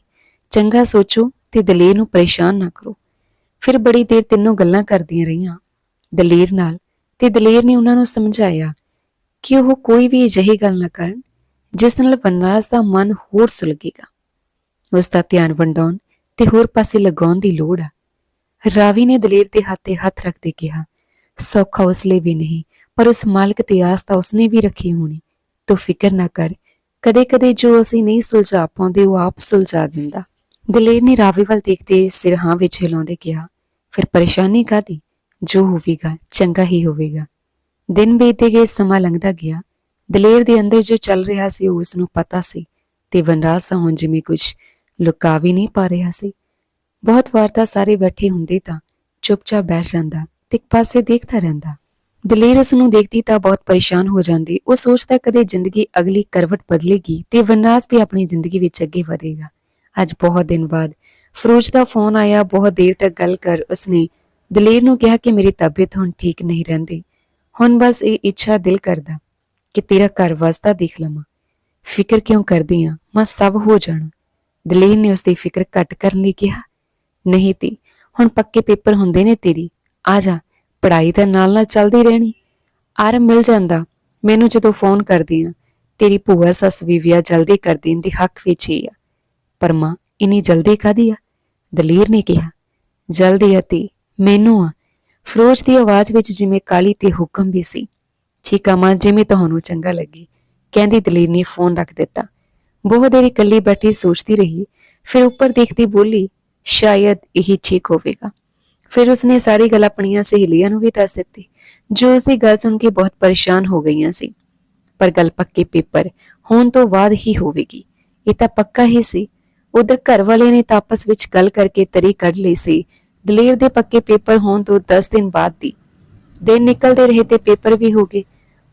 ਚੰਗਾ ਸੋਚੋ ਤੇ ਦਲੇਰ ਨੂੰ ਪਰੇਸ਼ਾਨ ਨਾ ਕਰੋ। ਫਿਰ ਬੜੀ ਦੇਰ ਤਿੰਨੋਂ ਗੱਲਾਂ ਕਰਦੀਆਂ ਰਹੀਆਂ। ਦਲੇਰ ਨਾਲ ਤੇ ਦਲੇਰ ਨੇ ਉਹਨਾਂ ਨੂੰ ਸਮਝਾਇਆ ਕਿ ਉਹ ਕੋਈ ਵੀ ਅਜਿਹੀ ਗੱਲ ਨਾ ਕਰਨ ਜਿਸ ਨਾਲ ਵਨਰਾਜ ਦਾ ਮਨ ਹੋਰ ਸੁਲਗੇਗਾ। ਉਸ ਦਾ ਧਿਆਨ ਵੰਡਾਉਣ ਤੇ ਹੋਰ ਪਾਸੇ ਲਗਾਉਣ ਦੀ ਲੋੜ ਆ। ਰਾਵੀ ਨੇ ਦਲੇਰ ਦੇ ਹੱਥ ਤੇ ਹੱਥ ਰੱਖਦੇ ਕਿਹਾ, ਸੌਖਾ ਉਸ ਲਈ ਵੀ ਨਹੀਂ, ਪਰ ਉਸ ਮਾਲਕ ਤੇ ਆਸ ਤਾਂ ਉਸਨੇ ਵੀ ਰੱਖੀ ਹੋਣੀ। ਤੂੰ ਫਿਕਰ ਨਾ ਕਰ, ਕਦੇ-ਕਦੇ ਜੋ ਅਸੀਂ ਨਹੀਂ ਸੁਲਝਾ ਪਾਉਂਦੇ, ਉਹ ਆਪ ਸੁਲਝਾ ਦਿੰਦਾ। ਦਲੇਰ ਨੇ ਰਾਵੀ ਵੱਲ ਦੇਖਦੇ ਸਿਰ ਹਾਂ ਵਿੱਚ ਹਿਲਾਉਂਦੇ ਕਿਹਾ, ਫਿਰ ਪਰੇਸ਼ਾਨੀ ਕਾਦੀ ਜੋ ਹੋਵੇਗਾ, ਚੰਗਾ ਹੀ ਹੋਵੇਗਾ। ਦਿਨ ਬੀਤਦੇ ਗਏ, ਸਮਾਂ ਲੰਘਦਾ ਗਿਆ। ਦਲੇਰ ਦੇ ਅੰਦਰ ਜੋ ਚੱਲ ਰਿਹਾ ਸੀ, ਉਹ ਉਸ ਨੂੰ ਪਤਾ ਸੀ ਤੇ ਵਨਰਾਜ ਸਾਹ ਹੁਣ ਜਿਵੇਂ ਕੁਝ ਲੁਕਾ ਵੀ ਨਹੀਂ ਪਾ ਰਿਹਾ ਸੀ। ਬਹੁਤ ਵਾਰ ਤਾਂ ਸਾਰੇ ਬੈਠੇ ਹੁੰਦੇ ਤਾਂ ਚੁੱਪਚਾਪ ਬੈਠ ਜਾਂਦਾ ਤੇ ਇੱਕ ਪਾਸੇ ਦੇਖਦਾ ਰਹਿੰਦਾ। ਦਲੇਰ ਉਸ ਨੂੰ ਦੇਖਦੀ ਤਾਂ ਬਹੁਤ ਪਰੇਸ਼ਾਨ ਹੋ ਜਾਂਦੀ। ਉਹ ਸੋਚਦਾ ਕਦੇ ਜ਼ਿੰਦਗੀ ਅਗਲੀ ਕਰਵਟ ਬਦਲੇਗੀ ਤੇ ਵਨਰਾਜ ਵੀ ਆਪਣੀ ਜ਼ਿੰਦਗੀ ਵਿੱਚ ਅੱਗੇ ਵਧੇਗਾ। ਅੱਜ ਬਹੁਤ ਦਿਨ ਬਾਅਦ। ਫਰੋਜ ਦਾ ਫੋਨ ਆਇਆ, ਬਹੁਤ ਦੇਰ ਤੱਕ ਗੱਲ ਕਰ ਉਸਨੇ ਦਲੇਰ ਨੂੰ ਕਿਹਾ ਕਿ ਮੇਰੀ ਤਬੀਅਤ ਹੁਣ ਠੀਕ ਨਹੀਂ ਰਹਿੰਦੀ। ਹੁਣ ਬਸ ਇਹ ਇੱਛਾ ਦਿਲ ਕਰਦਾ ਕਿ ਤੇਰਾ ਘਰ ਵਸਦਾ ਦੇਖ ਲਵਾਂ। ਫਿਕਰ ਕਿਉਂ ਕਰਦੀ ਆ? ਮੈਂ, ਸਭ ਹੋ ਜਾਣਾ। ਦਲੇਰ ਨੇ ਉਸ ਦੀ ਫਿਕਰ ਘੱਟ ਕਰਨ ਲਈ ਕਿਹਾ, ਨਹੀਂ ਤੀ ਹੁਣ ਪੱਕੇ ਪੇਪਰ ਹੁੰਦੇ ਨੇ ਤੇਰੀ। ਆ ਜਾ, ਪੜ੍ਹਾਈ ਤਾਂ ਨਾਲ ਨਾਲ ਚੱਲਦੀ ਰਹਿਣੀ। ਆਰਮ ਮਿਲ ਜਾਂਦਾ। ਮੈਨੂੰ ਜਦੋਂ ਫੋਨ ਕਰਦੀ ਆ, ਤੇਰੀ ਭੂਆ ਸੱਸ ਵੀ ਵਿਆਹ ਜਲਦੀ ਕਰ ਦੇਣ ਦੀ ਹੱਕ ਵਿੱਚ ਹੀ ਆ। ਪਰ ਮਾਂ, ਇਨੀ ਜਲਦੀ ਕਾਦੀ ਆ? ਦਲੇਰ ਨੇ ਕਿਹਾ, ਜਲਦੀ ਅਤੀ ਮੈਨੂੰ ਆ। ਫਰੋਜ ਦੀ ਆਵਾਜ਼ ਵਿੱਚ ਜਿਵੇਂ ਕਾਲੀ ਤੇ ਹੁਕਮ ਵੀ ਸੀ। ਠੀਕ ਆ ਮਾਂ, ਜਿਵੇਂ ਤੁਹਾਨੂੰ ਚੰਗਾ ਲੱਗੇ। ਕਹਿੰਦੀ ਦਲੇਰ ਨੇ ਫੋਨ ਰੱਖ ਦਿੱਤਾ। ਬਹੁਤ ਦੇਰ ਇਕੱਲੀ ਬੈਠੀ ਸੋਚਦੀ ਰਹੀ, ਫਿਰ ਉੱਪਰ ਦੇਖਦੀ ਬੋਲੀ, ਸ਼ਾਇਦ ਇਹ ਠੀਕ ਹੋਵੇਗਾ। ਫਿਰ ਉਸਨੇ ਸਾਰੀ ਗੱਲ ਆਪਣੀਆਂ ਸਹੇਲੀਆਂ ਨੂੰ ਵੀ ਦੱਸ ਦਿੱਤੀ, ਜੋ ਉਸਦੀ ਗੱਲ ਸੁਣ ਕੇ ਬਹੁਤ ਪਰੇਸ਼ਾਨ ਹੋ ਗਈਆਂ ਸੀ। ਪਰ ਗੱਲ ਪੱਕੇ ਪੇਪਰ ਹੋਣ ਤੋਂ ਬਾਅਦ ਹੀ ਹੋਵੇਗੀ। ਇਹ ਤਾਂ ਪੱਕਾ ਹੀ ਸੀ। ਉਧਰ ਘਰ ਵਾਲੇ ਨੇ ਤਾਪਸ ਵਿੱਚ ਗੱਲ ਕਰਕੇ ਤਰੀ ਕੱਢ ਲਈ ਸੀ। ਦਲੇਰ ਦੇ ਪੱਕੇ ਪੇਪਰ ਹੋਣ ਤੋਂ 10 ਦਿਨ ਬਾਅਦ ਦੀ। ਦਿਨ ਨਿਕਲਦੇ ਰਹੇ ਤੇ ਪੇਪਰ ਵੀ ਹੋ ਗਏ।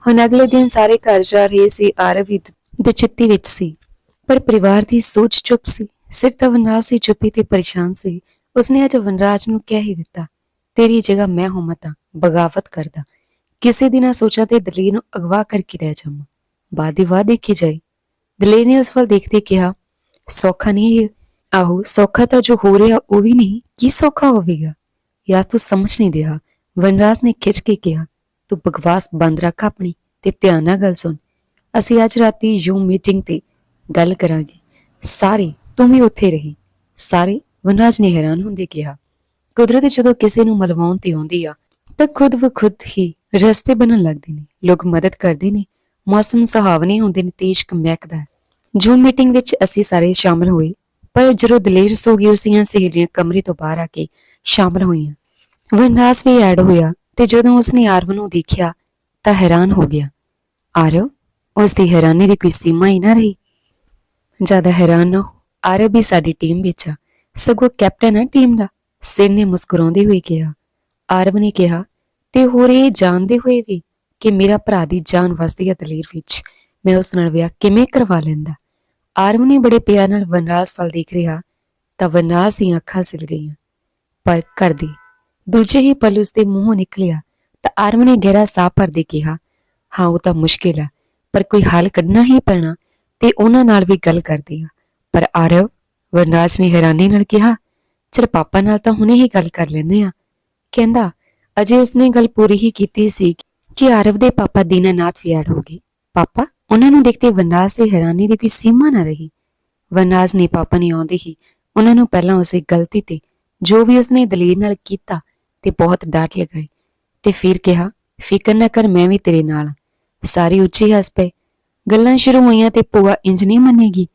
ਹੁਣ ਅਗਲੇ ਦਿਨ ਸਾਰੇ ਘਰ ਜਾ ਰਹੇ ਸੀ, ਆਰਵ ਵੀ ਦੁਚਿੱਤੀ ਵਿੱਚ ਸੀ। ਪਰ ਪਰਿਵਾਰ ਦੀ ਸੋਚ ਚੁੱਪ ਸੀ। ਸਿਰ ਤਾਂ ਵਨਰਾਜ ਸੀ ਚੁੱਪੀ ਤੇ ਪਰੇਸ਼ਾਨ ਸੀ। ਉਸਨੇ ਅੱਜ ਵਨਰਾਜ ਨੂੰ ਕਹਿ ਹੀ ਦਿੱਤਾ, ਤੇਰੀ ਜਗ੍ਹਾ ਮੈਂ ਹੋਵਾਂ ਤਾਂ ਬਗਾਵਤ ਕਰਦਾ। ਕਿਸੇ ਦਿਨ ਨਾ ਸੋਚਾ ਤੇ ਦਲੇਰ ਨੂੰ ਅਗਵਾ ਕਰਕੇ ਰਹਿ ਜਾਵਾਂ। ਬਾਅਦ ਦੀ ਬਾਅਦ ਦੇਖੀ ਜਾਏ। ਦਲੇਰ ਨੇ ਉਸ ਵੱਲ ਦੇਖਦੇ ਕਿਹਾ ਸੌਖਾ ਨਹੀਂ ਹੈ ਆਹੋ, ਸੌਖਾ ਤਾਂ ਜੋ ਹੋ ਰਿਹਾ, ਉਹ ਵੀ ਨਹੀਂ। ਕੀ ਸੌਖਾ ਹੋਵੇਗਾ? ਯਾਰ ਤੂੰ ਸਮਝ ਨਹੀਂ ਰਿਹਾ। ਵਨਰਾਜ ਨੇ ਖਿੱਚ ਕੇ ਕਿਹਾ, ਤੂੰ ਬਕਵਾਸ ਬੰਦ ਰੱਖ ਆਪਣੀ ਤੇ ਧਿਆਨ ਨਾਲ ਗੱਲ ਸੁਣ। ਅਸੀਂ ਅੱਜ ਰਾਤੀ ਯੂਮ ਮੀਟਿੰਗ ਤੇ ਗੱਲ ਕਰਾਂਗੇ। ਸਾਰੇ, ਤੂੰ ਵੀ ਉੱਥੇ ਰਹੀ। ਸਾਰੇ ਵਨਰਾਜ ਨੇ ਹੈਰਾਨ ਹੁੰਦੇ ਕਿਹਾ, ਕੁਦਰਤ ਜਦੋਂ ਕਿਸੇ ਨੂੰ ਮਲਵਾਉਣ ਤੇ ਆਉਂਦੀ ਆ, ਤਾਂ ਖੁਦ ਵ ਖੁਦ ਹੀ ਰਸਤੇ ਬਣਨ ਲੱਗਦੇ ਨੇ। ਲੋਕ ਮਦਦ ਕਰਦੇ ਨੇ। ਮੌਸਮ ਸੁਹਾਵਣੇ ਹੁੰਦੇ ਨੇ ਤੇਜ ਕਮੈਕਦਾ ਜੂਮ ਮੀਟਿੰਗ ਵਿੱਚ ਅਸੀਂ ਸਾਰੇ ਸ਼ਾਮਲ ਹੋਏ, ਪਰ ਜਦੋਂ ਦਲੇਰ ਸੋ ਗਈ ਉਸਦੀਆਂ ਸਹੇਲੀਆਂ ਕਮਰੇ ਤੋਂ ਬਾਹਰ ਆ ਕੇ ਸ਼ਾਮਲ ਹੋਈਆਂ ਵਨਰਾਜ ਵੀ ਐਡ ਹੋਇਆ ਤੇ ਜਦੋਂ ਉਸਨੇ ਆਰਵ ਨੂੰ ਦੇਖਿਆ ਤਾਂ ਹੈਰਾਨ ਹੋ ਗਿਆ। ਆਰਵ ਉਸ ਦੀ ਹੈਰਾਨੀ ਦੀ ਕੋਈ ਸੀਮਾ ਹੀ ਨਾ ਰਹੀ। ਜ਼ਿਆਦਾ ਹੈਰਾਨ ਨਾ ਹੋ, ਆਰਵ ਵੀ ਸਾਡੀ ਟੀਮ ਵਿੱਚ ਆ, ਸਗੋਂ ਕੈਪਟਨ ਹੈ ਟੀਮ ਦਾ ਸਿਰ ਨੇ ਮੁਸਕਰਾਉਂਦੇ ਹੋਏ ਕਿਹਾ। ਆਰਵ ਨੇ ਕਿਹਾ, ਤੇ ਹੋਰ ਇਹ ਜਾਣਦੇ ਹੋਏ ਵੀ ਕਿ ਮੇਰਾ ਭਰਾ ਦੀ ਜਾਨ ਵਸਦੀ ਹੈ ਦਲੇਰ ਵਿੱਚ ਮੈਂ ਉਸ ਨਾਲ ਵਿਆਹ ਕਿਵੇਂ ਕਰਵਾ ਲੈਂਦਾ? ਆਰਵ ਨੇ ਬੜੇ ਪਿਆਰ ਨਾਲ ਵਨਰਾਜ ਵੱਲ ਦੇਖ ਰਿਹਾ, ਤਾਂ ਵਨਰਾਜ ਦੀਆਂ ਅੱਖਾਂ ਸਿਲ ਗਈਆਂ। ਪਰ ਕਰਦੀ ਦੂਜੇ ਹੀ ਪਲ ਉਸ ਦੇ ਮੂੰਹੋਂ ਨਿਕਲਿਆ, ਤਾਂ ਆਰਵ ਨੇ ਗਹਿਰਾ ਸਾਹ ਭਰਦੇ ਕਿਹਾ, ਹਾਂ, ਉਹ ਤਾਂ ਮੁਸ਼ਕਿਲ ਆ, ਪਰ ਕੋਈ ਹੱਲ ਕੱਢਣਾ ਹੀ ਪੈਣਾ, ਤੇ ਉਹਨਾਂ ਨਾਲ ਵੀ ਗੱਲ ਕਰਦੀ ਆ। ਪਰ ਆਰਵ ਵਨਰਾਜ ਨੇ ਹੈਰਾਨੀ ਨਾਲ ਕਿਹਾ, ਚਲ ਪਾਪਾ ਨਾਲ ਤਾਂ ਹੁਣੇ ਹੀ ਗੱਲ ਕਰ ਲੈਂਦੇ ਆ। ਕਹਿੰਦਾ, ਅਜੇ ਉਸਨੇ ਗੱਲ ਪੂਰੀ ਹੀ ਕੀਤੀ ਸੀ ਕਿ ਆਰਵ ਦੇ ਪਾਪਾ ਦੀਨਾਨਾਥ ਵੀ ਹੋ ਗਏ ਪਾਪਾ, ਉਹਨਾਂ ਨੂੰ ਦੇਖਦੇ ਵਨਰਾਜ ਦੀ ਹੈਰਾਨੀ ਦੀ ਕੋਈ ਸੀਮਾ ਨਾ ਰਹੀ। ਵਨਰਾਜ ਨੇ ਪਾਪਾ ਨੇ ਆਉਂਦੇ ਹੀ ਉਹਨਾਂ ਨੂੰ ਪਹਿਲਾਂ ਉਸੇ ਗਲਤੀ ਤੇ ਜੋ ਵੀ ਉਸਨੇ ਦਲੀਲ ਨਾਲ ਕੀਤਾ ਤੇ ਬਹੁਤ ਡਾਂਟ ਲਗਾਈ ਤੇ ਫਿਰ ਕਿਹਾ, ਫਿਕਰ ਨਾ ਕਰ, ਮੈਂ ਵੀ ਤੇਰੇ ਨਾਲ ਆਂ। ਸਾਰੀ ਉੱਚੀ ਹੱਸ ਪਏ। ਗੱਲਾਂ ਸ਼ੁਰੂ ਹੋਈਆਂ ਤੇ ਭੂਆ ਇੰਜ ਨਹੀਂ ਮੰਨੇਗੀ।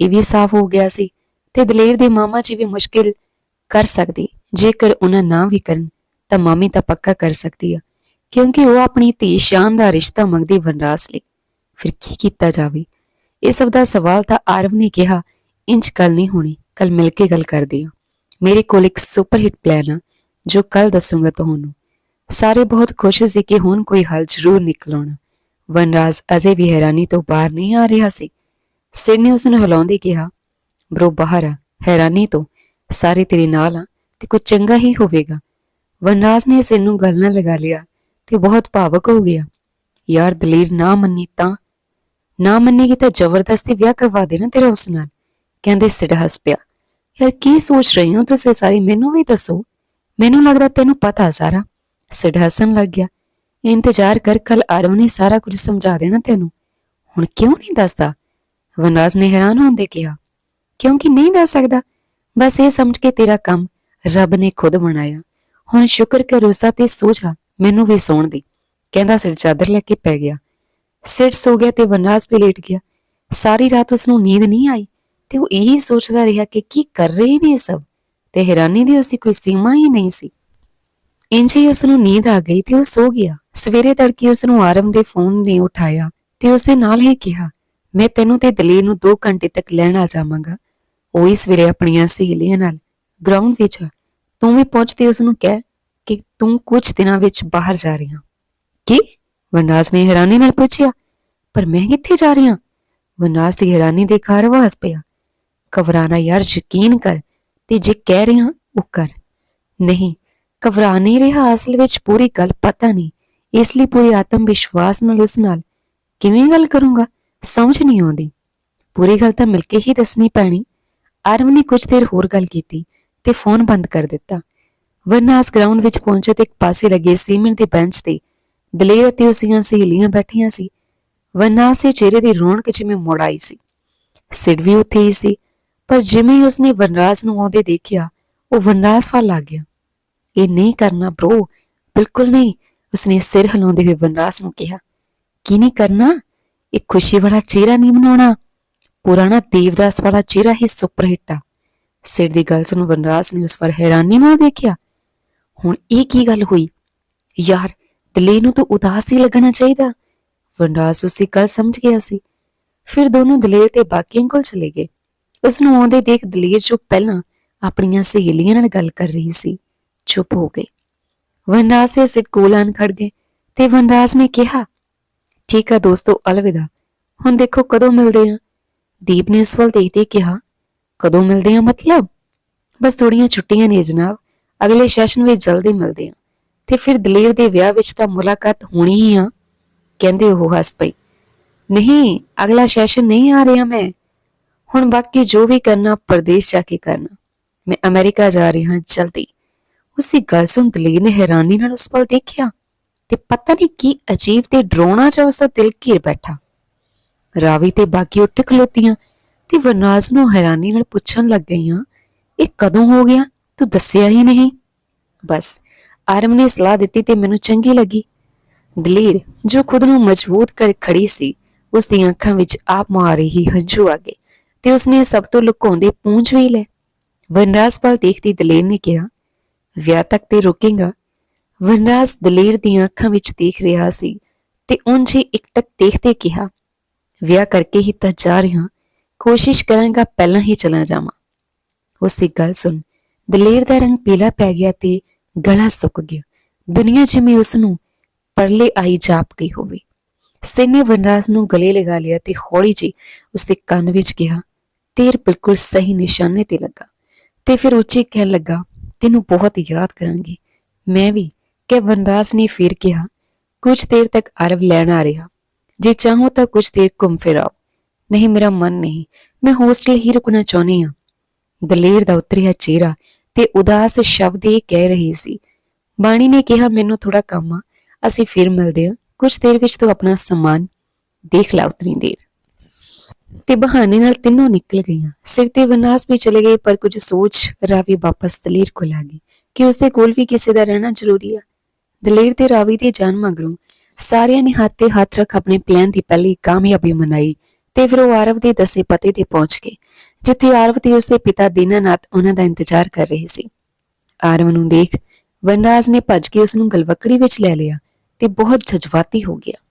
ਇਹ ਵੀ ਸਾਫ਼ ਹੋ ਗਿਆ ਸੀ ਤੇ ਦਲੇਰ ਦੇ ਮਾਮਾ ਜੀ ਵੀ ਮੁਸ਼ਕਿਲ ਕਰ ਸਕਦੀ। ਜੇਕਰ ਉਹਨਾਂ ਨਾ ਵੀ ਕਰਨ, ਤਾਂ ਮਾਮੀ ਤਾਂ ਪੱਕਾ ਕਰ ਸਕਦੀ ਆ। ਕਿਉਂਕਿ ਉਹ ਆਪਣੀ ਧੀ ਸ਼ਾਨ ਦਾ ਰਿਸ਼ਤਾ ਮੰਗਦੀ ਵਨਰਾਸ ਲਈ। ਫਿਰ ਕੀ ਕੀਤਾ ਜਾਵੇ? ਇਹ ਸਭ ਦਾ ਸਵਾਲ ਤਾਂ ਆਰਵ ਨੇ ਕਿਹਾ ਇੰਜ ਗੱਲ ਨਹੀਂ ਹੋਣੀ ਕੱਲ ਮਿਲ ਕੇ ਗੱਲ ਕਰਦੇ ਹਾਂ। ਮੇਰੇ ਕੋਲ ਇੱਕ ਸੁਪਰ ਹਿੱਟ ਪਲਾਨ ਆ, ਜੋ ਕੱਲ ਦੱਸੂਗਾ ਤੁਹਾਨੂੰ। ਸਾਰੇ ਬਹੁਤ ਖੁਸ਼ ਸੀ ਕਿ ਹੁਣ ਕੋਈ ਹੱਲ ਜ਼ਰੂਰ ਨਿਕਲ ਆਉਣਾ। ਵਨਰਾਜ ਅਜੇ ਵੀ ਹੈਰਾਨੀ ਤੋਂ ਬਾਹਰ ਨਹੀਂ ਆ ਰਿਹਾ ਸੀ। ਸਿਰ ਨੇ ਉਸ ਨੂੰ ਹਿਲਾਉਂਦੇ ਕਿਹਾ, ਬਰੋ, ਬਾਹਰ ਆ, ਹੈਰਾਨੀ ਤੋਂ। ਸਾਰੇ ਤੇਰੇ ਨਾਲ ਆ, ਤੇ ਕੁਝ ਚੰਗਾ ਹੀ ਹੋਵੇਗਾ। ਵਨਰਾਜ ਨੇ ਸਿਰ ਨੂੰ ਗੱਲ ਨਾਲ ਲਗਾ ਲਿਆ, ਤੇ ਬਹੁਤ ਭਾਵਕ ਹੋ ਗਿਆ। ਯਾਰ, ਦਲੀਰ ਨਾ ਮੰਨੀ ਤਾਂ ਨਾ ਮੰਨੇਗੀ ਤਾਂ ਜ਼ਬਰਦਸਤੀ ਵਿਆਹ ਕਰਵਾ ਦੇਣਾ ਤੇਰਾ ਉਸ ਨਾਲ। ਕਹਿੰਦੇ ਸਿਰ ਹੱਸ ਪਿਆ। ਯਾਰ ਕੀ ਸੋਚ ਰਹੀ ਹੋ ਤੁਸੀਂ ਸਾਰੀ? ਮੈਨੂੰ ਵੀ ਦੱਸੋ। ਮੈਨੂੰ ਲੱਗਦਾ ਤੈਨੂੰ ਪਤਾ ਸਾਰਾ। ਸਿਰ ਹੱਸਣ ਲੱਗ ਗਿਆ। ਇੰਤਜ਼ਾਰ ਕਰ ਕੱਲ ਆਰਵ ਨੇ ਸਾਰਾ ਕੁਝ ਸਮਝਾ ਦੇਣਾ ਤੈਨੂੰ। ਹੁਣ ਕਿਉਂ ਨਹੀਂ ਦੱਸਦਾ? ਵਨਰਾਜ ਨੇ ਹੈਰਾਨ ਹੁੰਦੇ ਕਿਹਾ। ਕਿਉਂਕਿ ਨਹੀਂ ਦੱਸ ਸਕਦਾ। ਬਸ ਇਹ ਸਮਝ ਕੇ ਤੇਰਾ ਕੰਮ ਰੱਬ ਨੇ ਖੁਦ ਬਣਾਇਆ। ਹੁਣ ਸ਼ੁਕਰ ਕਰ ਉਸਦਾ ਤੇ ਸੋ ਮੈਨੂੰ ਵੀ ਸੌਣ ਦੀ। ਕਹਿੰਦਾ ਸਿਰ ਚਾਦਰ ਲੈ ਕੇ ਪੈ ਗਿਆ। ਸਿਰ ਸੋ ਗਿਆ ਤੇ ਵਨਰਾਜ ਵੀ ਲੇਟ ਗਿਆ। ਸਾਰੀ ਰਾਤ ਉਸ ਨੂੰ ਨੀਂਦ ਨਹੀਂ ਆਈ ਤੇ ਉਹ ਇਹੀ ਸੋਚਦਾ ਰਿਹਾ ਕਿ ਕੀ ਕਰ ਰਹੇ ਨੇ ਇਹ ਸਭ। ਤੇ ਹੈਰਾਨੀ ਦੀ ਉਸਦੀ ਕੋਈ ਸੀਮਾ ਹੀ ਨਹੀਂ ਸੀ। ਇੰਜ ਹੀ ਉਸ ਨੂੰ ਨੀਂਦ ਆ ਗਈ ਤੇ ਉਹ ਸੋ ਗਿਆ। ਸਵੇਰੇ ਤੜਕੇ ਉਸ ਨੂੰ ਆਰਮ ਦੇ ਫੋਨ ਨੇ ਉਠਾਇਆ ਤੇ ਉਸ ਦੇ ਨਾਲ ਹੀ ਕਿਹਾ, ਮੈਂ ਤੈਨੂੰ ਤੇ ਦਲੀਲ ਨੂੰ 2 ਘੰਟੇ ਤੱਕ ਲੈਣ ਆ ਜਾਵਾਂਗਾ। ਉਹ ਹੀ ਸਵੇਰੇ ਆਪਣੀਆਂ ਸਹੇਲੀਆਂ ਨਾਲ ਗਰਾਊਂਡ ਵਿੱਚ ਤੂੰ ਵੀ ਪਹੁੰਚ ਤੇ ਉਸ ਨੂੰ ਕਹਿ ਕਿ ਤੂੰ ਕੁਝ ਦਿਨਾਂ ਵਿੱਚ ਬਾਹਰ ਜਾ ਰਹੀ ਹਾਂ ਕੀ? ਵਨਰਾਜ ਨੇ ਹੈਰਾਨੀ ਨਾਲ ਪੁੱਛਿਆ, ਪਰ ਮੈਂ ਕਿੱਥੇ ਜਾ ਰਿਹਾ? ਹਾਂ ਵਨਰਾਜ ਦੀ ਹੈਰਾਨੀ ਦੇ ਕਾਰਨ ਉਹ ਹੱਸ ਪਿਆ। ਘਬਰਾਣਾ ਯਾਰ ਯਕੀਨ ਕਰ ਤੇ ਜੇ ਕਹਿ ਰਿਹਾ ਉਹ ਕਰ। ਨਹੀਂ ਘਬਰਾ ਨਹੀਂ ਰਿਹਾ ਅਸਲ ਵਿੱਚ ਪੂਰੀ ਗੱਲ ਪਤਾ ਨਹੀਂ, ਇਸ ਲਈ ਪੂਰੇ ਆਤਮ ਵਿਸ਼ਵਾਸ ਨਾਲ ਉਸ ਨਾਲ ਕਿਵੇਂ ਗੱਲ ਕਰੂੰਗਾ, ਸਮਝ ਨਹੀਂ ਆਉਂਦੀ। ਪੂਰੀ ਗੱਲ ਤਾਂ ਮਿਲ ਕੇ ਹੀ ਦੱਸਣੀ ਪੈਣੀ। ਆਰਮ ਨੇ ਕੁਝ ਦੇਰ ਹੋਰ ਗੱਲ ਕੀਤੀ ਤੇ ਫੋਨ ਬੰਦ ਕਰ ਦਿੱਤਾ। ਵਰਨਾਸ ਗਰਾਊਂਡ ਵਿੱਚ ਪਹੁੰਚੇ ਤੇ ਇੱਕ ਪਾਸੇ ਲੱਗੇ ਸੀਮੈਂਟ ਦੇ ਬੈਂਚ ਤੇ ਦਲੇਰ ਅਤੇ ਉਸਦੀਆਂ ਸਹੇਲੀਆਂ ਬੈਠੀਆਂ ਸੀ। ਵਰਨਾਸ ਦੇ ਚਿਹਰੇ ਦੀ ਰੌਣਕ ਜਿਵੇਂ ਮੁੜ ਆਈ ਸੀ। ਸਿਡ ਵੀ ਉੱਥੇ ਹੀ ਸੀ, ਪਰ ਜਿਵੇਂ ਹੀ ਉਸਨੇ ਵਨਰਾਜ ਨੂੰ ਆਉਂਦੇ ਦੇਖਿਆ, ਉਹ ਵਨਰਾਜ ਵੱਲ ਆ ਗਿਆ। ਇਹ ਨਹੀਂ ਕਰਨਾ ਬ్రో ਬਿਲਕੁਲ ਨਹੀਂ, ਉਸਨੇ ਸਿਰ ਹਿਲਾਉਂਦੇ ਹੋਏ ਵਨਰਾਜ ਨੂੰ ਕਿਹਾ। ਕੀ ਨਹੀਂ ਕਰਨਾ? ਇਹ ਖੁਸ਼ੀ ਵਾਲਾ ਚਿਹਰਾ ਨਹੀਂ ਬਣਾਉਣਾ ਪੁਰਾਣਾ ਦੇਵਦਾਸ ਵਾਲਾ ਚਿਹਰਾ ਹੀ ਸੁਪਰ ਹਿੱਟਾ ਸਿਰ ਦੀ ਗੱਲ ਸੁਣ ਵਨਰਾਜ ਨੇ ਉਸ ਪਰ ਹੈਰਾਨੀ ਨਾਲ ਦੇਖਿਆ। ਹੁਣ ਇਹ ਕੀ ਗੱਲ ਹੋਈ? ਯਾਰ ਦਲੇ ਨੂੰ ਤਾਂ ਉਦਾਸ ਹੀ ਲੱਗਣਾ ਚਾਹੀਦਾ। ਵਨਰਾਜ ਉਸੇ ਗੱਲ ਸਮਝ ਗਿਆ ਸੀ। ਫਿਰ ਦੋਨੋਂ ਦਲੇਰ ਤੇ ਬਾਕੀਆਂ ਕੋਲ ਚਲੇ ਗਏ। ਉਸ ਨੂੰ ਆਉਂਦੇ ਦੇਖ ਦਲੇਰ ਜੋ ਪਹਿਲਾਂ ਆਪਣੀਆਂ ਸਹੇਲੀਆਂ ਨਾਲ ਗੱਲ ਕਰ ਰਹੀ ਸੀ, ਚੁੱਪ ਹੋ ਗਈ ਵਨਰਾਜ ਦੇ ਸਿਰ ਕੋਲ ਖੜ ਗਏ ਤੇ ਵਨਰਾਜ ਨੇ ਕਿਹਾ, ਠੀਕ ਆ ਦੋਸਤੋ, ਅਲਵਿਦਾ, ਹੁਣ ਦੇਖੋ ਕਦੋਂ ਮਿਲਦੇ ਆ। ਦੀਪ ਨੇ ਇਸ ਵੱਲ ਦੇਖਦੇ ਕਿਹਾ, ਕਦੋਂ ਮਿਲਦੇ ਆ ਮਤਲਬ? ਬਸ ਥੋੜੀਆਂ ਛੁੱਟੀਆਂ ਨੇ ਜਨਾਬ, ਅਗਲੇ ਸੈਸ਼ਨ ਵਿੱਚ ਜਲਦੀ ਮਿਲਦੇ ਆ। ਤੇ ਫਿਰ ਦਲੇਰ ਦੇ ਵਿਆਹ ਵਿੱਚ ਤਾਂ ਮੁਲਾਕਾਤ ਹੋਣੀ ਹੀ ਆ, ਕਹਿੰਦੇ ਉਹ ਹੱਸ ਪਈ। ਨਹੀਂ, ਅਗਲਾ ਸੈਸ਼ਨ ਨਹੀਂ ਆ ਰਿਹਾ ਮੈਂ। ਹੁਣ ਬਾਕੀ ਜੋ ਵੀ ਕਰਨਾ, ਪ੍ਰਦੇਸ਼ ਜਾ ਕੇ ਕਰਨਾ। ਮੈਂ ਅਮਰੀਕਾ ਜਾ ਰਹੀ ਹਾਂ ਜਲਦੀ। ਉਸੇ ਗੱਲ ਸੁਣ ਦਲੇਰ ਨੇ ਹੈਰਾਨੀ ਨਾਲ ਉਸ ਵੱਲ ਦੇਖਿਆ ਤੇ ਪਤਾ ਨਹੀਂ ਕੀ ਅਜੀਬ ਤੇ ਡਰਾਉਣਾ ਜਿਹਾ ਉਸਦਾ ਦਿਲ ਘਿਰ ਬੈਠਾ। ਰਾਵੀ ਤੇ ਬਾਕੀ ਉੱਠ ਖਲੋਤੀਆਂ ਤੇ ਵਰਨਾਜ਼ ਨੂੰ ਹੈਰਾਨੀ ਨਾਲ ਪੁੱਛਣ ਲੱਗ ਗਈਆਂ, ਇਹ ਕਦੋਂ ਹੋ ਗਿਆ? ਤੂੰ ਦੱਸਿਆ ਹੀ ਨਹੀਂ? ਬਸ ਆਰਮ ਨੇ ਸਲਾਹ ਦਿੱਤੀ ਤੇ ਮੈਨੂੰ ਚੰਗੀ ਲੱਗੀ। ਦਲੇਰ, ਜੋ ਖੁਦ ਨੂੰ ਮਜ਼ਬੂਤ ਕਰ ਖੜੀ ਸੀ ਉਸ ਦੀਆਂ ਅੱਖਾਂ ਵਿੱਚ ਆਪ ਮਾਰ ਰਹੀ ਹੰਝੂ ਆ ਗਏ ਤੇ ਉਸਨੇ ਸਭ ਤੋਂ ਲੁਕਾਉਂਦੇ ਪੂੰਝ ਵੀ ਲੈ ਵਨਰਾਜ ਵੱਲ ਦੇਖਦੀ ਦਲੇਰ ਨੇ ਕਿਹਾ, ਵਿਆਹ ਤੱਕ ਤੇ ਰੁਕੇਗਾ? ਵਨਰਾਜ ਦਲੇਰ ਦੀਆਂ ਅੱਖਾਂ ਵਿੱਚ ਦੇਖ ਰਿਹਾ ਸੀ ਤੇ ਉਂਝ ਹੀ ਇੱਕ ਟਕ ਦੇਖਦੇ ਕਿਹਾ, ਵਿਆਹ ਕਰਕੇ ਹੀ ਤਾਂ ਜਾ ਰਿਹਾ, ਕੋਸ਼ਿਸ਼ ਕਰਾਂਗਾ ਪਹਿਲਾਂ ਹੀ ਚਲਾ ਜਾਵਾਂ। ਉਸ ਦੀ ਗੱਲ ਸੁਣ, ਦਲੇਰ ਦਾ ਰੰਗ ਪੀਲਾ ਪੈ ਗਿਆ ਤੇ ਗਲਾ ਸੁੱਕ ਗਿਆ। ਦੁਨੀਆ ਜਿਵੇਂ ਉਸ ਨੂੰ ਪਰਲੇ ਆਈ ਜਾਪ ਗਈ ਹੋਵੇ। ਸੈਨੇ ਵਨਰਾਜ ਨੂੰ ਗਲੇ ਲਗਾ ਲਿਆ ਤੇ ਹੌਲੀ ਜਿਹੀ ਉਸਦੇ ਕੰਨ ਵਿੱਚ ਕਿਹਾ, ਤੇਰ ਬਿਲਕੁਲ ਸਹੀ ਨਿਸ਼ਾਨੇ ਤੇ ਲੱਗਾ। ਤੇ ਫਿਰ ਉੱਚੀ ਕਹਿਣ ਲੱਗਾ, ਤੈਨੂੰ ਬਹੁਤ ਯਾਦ ਕਰਾਂਗੀ। ਮੈਂ ਵੀ ਕਿ ਵਨਰਾਜ ਨੇ ਫਿਰ ਕਿਹਾ, ਕੁਝ ਦੇਰ ਤੱਕ ਅਰਵ ਲੈਣ ਆ ਰਿਹਾ। ਜੇ ਚਾਹੋ ਤਾਂ ਕੁਝ ਦੇਰ ਘੁੰਮ ਫਿਰ ਆਓ। ਨਹੀਂ ਮੇਰਾ ਮਨ ਨਹੀਂ। ਮੈਂ ਹੋਸਟਲ ਹੀ ਰੁਕਣਾ ਚਾਹੁੰਦੀ ਹਾਂ। ਦਲੇਰ ਦਾ ਉਤਰਿਆ ਚਿਹਰਾ ਤੇ ਉਦਾਸ ਸ਼ਬਦ ਇਹ ਕਹਿ ਰਹੀ ਸੀ, ਬਾਣੀ ਨੇ ਕਿਹਾ, ਮੈਨੂੰ ਥੋੜਾ ਕੰਮ ਆ, ਅਸੀਂ ਫਿਰ ਮਿਲਦੇ ਹਾਂ। ਕੁਝ ਦੇਰ ਵਿੱਚ ਤੂੰ ਆਪਣਾ ਸਮਾਨ ਦੇਖ ਲਾ ਉਤਨੀ ਦੇਰ। ਤੇ ਬਹਾਨੇ ਨਾਲ ਤਿੰਨੋਂ ਨਿਕਲ ਗਈਆਂ। ਸਿਰ ਤੇ ਵਨਾਸ ਵੀ ਚਲੇ ਗਏ, ਪਰ ਕੁਝ ਸੋਚ ਰਾਵੀ ਵਾਪਸ ਦਲੇਰ ਕੋਲ ਆ ਗਈ ਕਿ ਉਸਦੇ ਕੋਲ ਵੀ ਕਿਸੇ ਦਾ ਰਹਿਣਾ ਜ਼ਰੂਰੀ ਆ। ਦਲੇਰ ਤੇ ਰਾਵੀ ਦੇ ਜਾਨ ਮਗਰੋਂ ਸਾਰਿਆਂ ਨੇ ਹੱਥ ਤੇ ਹੱਥ ਰੱਖ ਆਪਣੇ ਪਲਾਨ ਦੀ ਪਹਿਲੀ ਕਾਮਯਾਬੀ ਮਨਾਈ ਤੇ ਫਿਰ ਉਹ ਆਰਵ ਦੇ ਦੱਸੇ ਪਤੇ ਤੇ ਪਹੁੰਚ ਗਏ। ਜਿੱਥੇ ਆਰਵ ਤੇ ਉਸਦੇ ਪਿਤਾ ਦੀਨਾਨਾਥ ਉਹਨਾਂ ਦਾ ਇੰਤਜ਼ਾਰ ਕਰ ਰਹੇ ਸੀ। ਆਰਵ ਨੂੰ ਦੇਖ ਵਨਰਾਜ ਨੇ ਭੱਜ ਕੇ ਉਸ ਨੂੰ ਗਲਵਕੜੀ ਵਿੱਚ ਲੈ ਲਿਆ ਤੇ ਬਹੁਤ ਜਜ਼ਬਾਤੀ ਹੋ ਗਿਆ।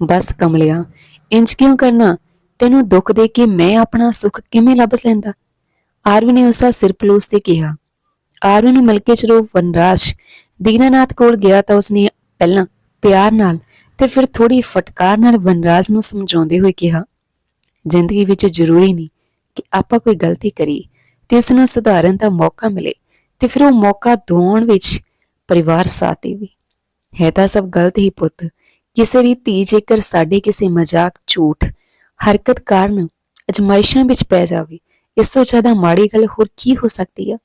ਬਸ ਕਮਲਿਆ, ਇੰਜ ਕਿਉਂ ਕਰਨਾ? ਤੈਨੂੰ ਦੁੱਖ ਦੇ ਕੇ ਮੈਂ ਆਪਣਾ ਸੁੱਖ ਕਿਵੇਂ ਲੱਭ ਲੈਂਦਾ? ਆਰਵ ਨੇ ਉਸਦਾ ਸਿਰ ਪਲੋਸ ਤੇ ਕਿਹਾ। ਆਰਵ ਨੂੰ ਮਿਲ ਕੇ ਜਦੋਂ ਵਨਰਾਜ ਦੀਨਾਨਾਥ ਕੋਲ ਗਿਆ ਤਾਂ ਉਸਨੇ ਪਹਿਲਾਂ ਪਿਆਰ ਨਾਲ ਤੇ ਫਿਰ ਥੋੜੀ ਫਟਕਾਰ ਨਾਲ ਵਨਰਾਜ ਨੂੰ ਸਮਝਾਉਂਦੇ ਹੋਏ ਕਿਹਾ, ਜ਼ਿੰਦਗੀ ਵਿੱਚ ਜ਼ਰੂਰੀ ਨਹੀਂ ਕਿ ਆਪਾਂ ਕੋਈ ਗਲਤੀ ਕਰੀਏ ਤੇ ਉਸ ਨੂੰ ਸੁਧਾਰਨ ਦਾ ਮੌਕਾ ਮਿਲੇ ਤੇ ਫਿਰ ਉਹ ਮੌਕਾ ਦਿਵਾਉਣ ਵਿੱਚ ਪਰਿਵਾਰ ਸਾਥ ਦੇਵੇ। ਹੈ ਤਾਂ ਸਭ ਗਲਤ ਹੀ ਪੁੱਤ। ਕਿਸੇ ਦੀ ਧੀ ਜੇਕਰ ਸਾਡੇ ਕਿਸੇ ਮਜ਼ਾਕ, ਝੂਠ, ਹਰਕਤ ਕਾਰਨ ਅਜਮਾਇਸ਼ਾਂ ਵਿੱਚ ਪੈ ਜਾਵੇ, ਇਸ ਤੋਂ ਜ਼ਿਆਦਾ ਮਾੜੀ ਗੱਲ ਹੋਰ ਕੀ ਹੋ ਸਕਦੀ ਆ?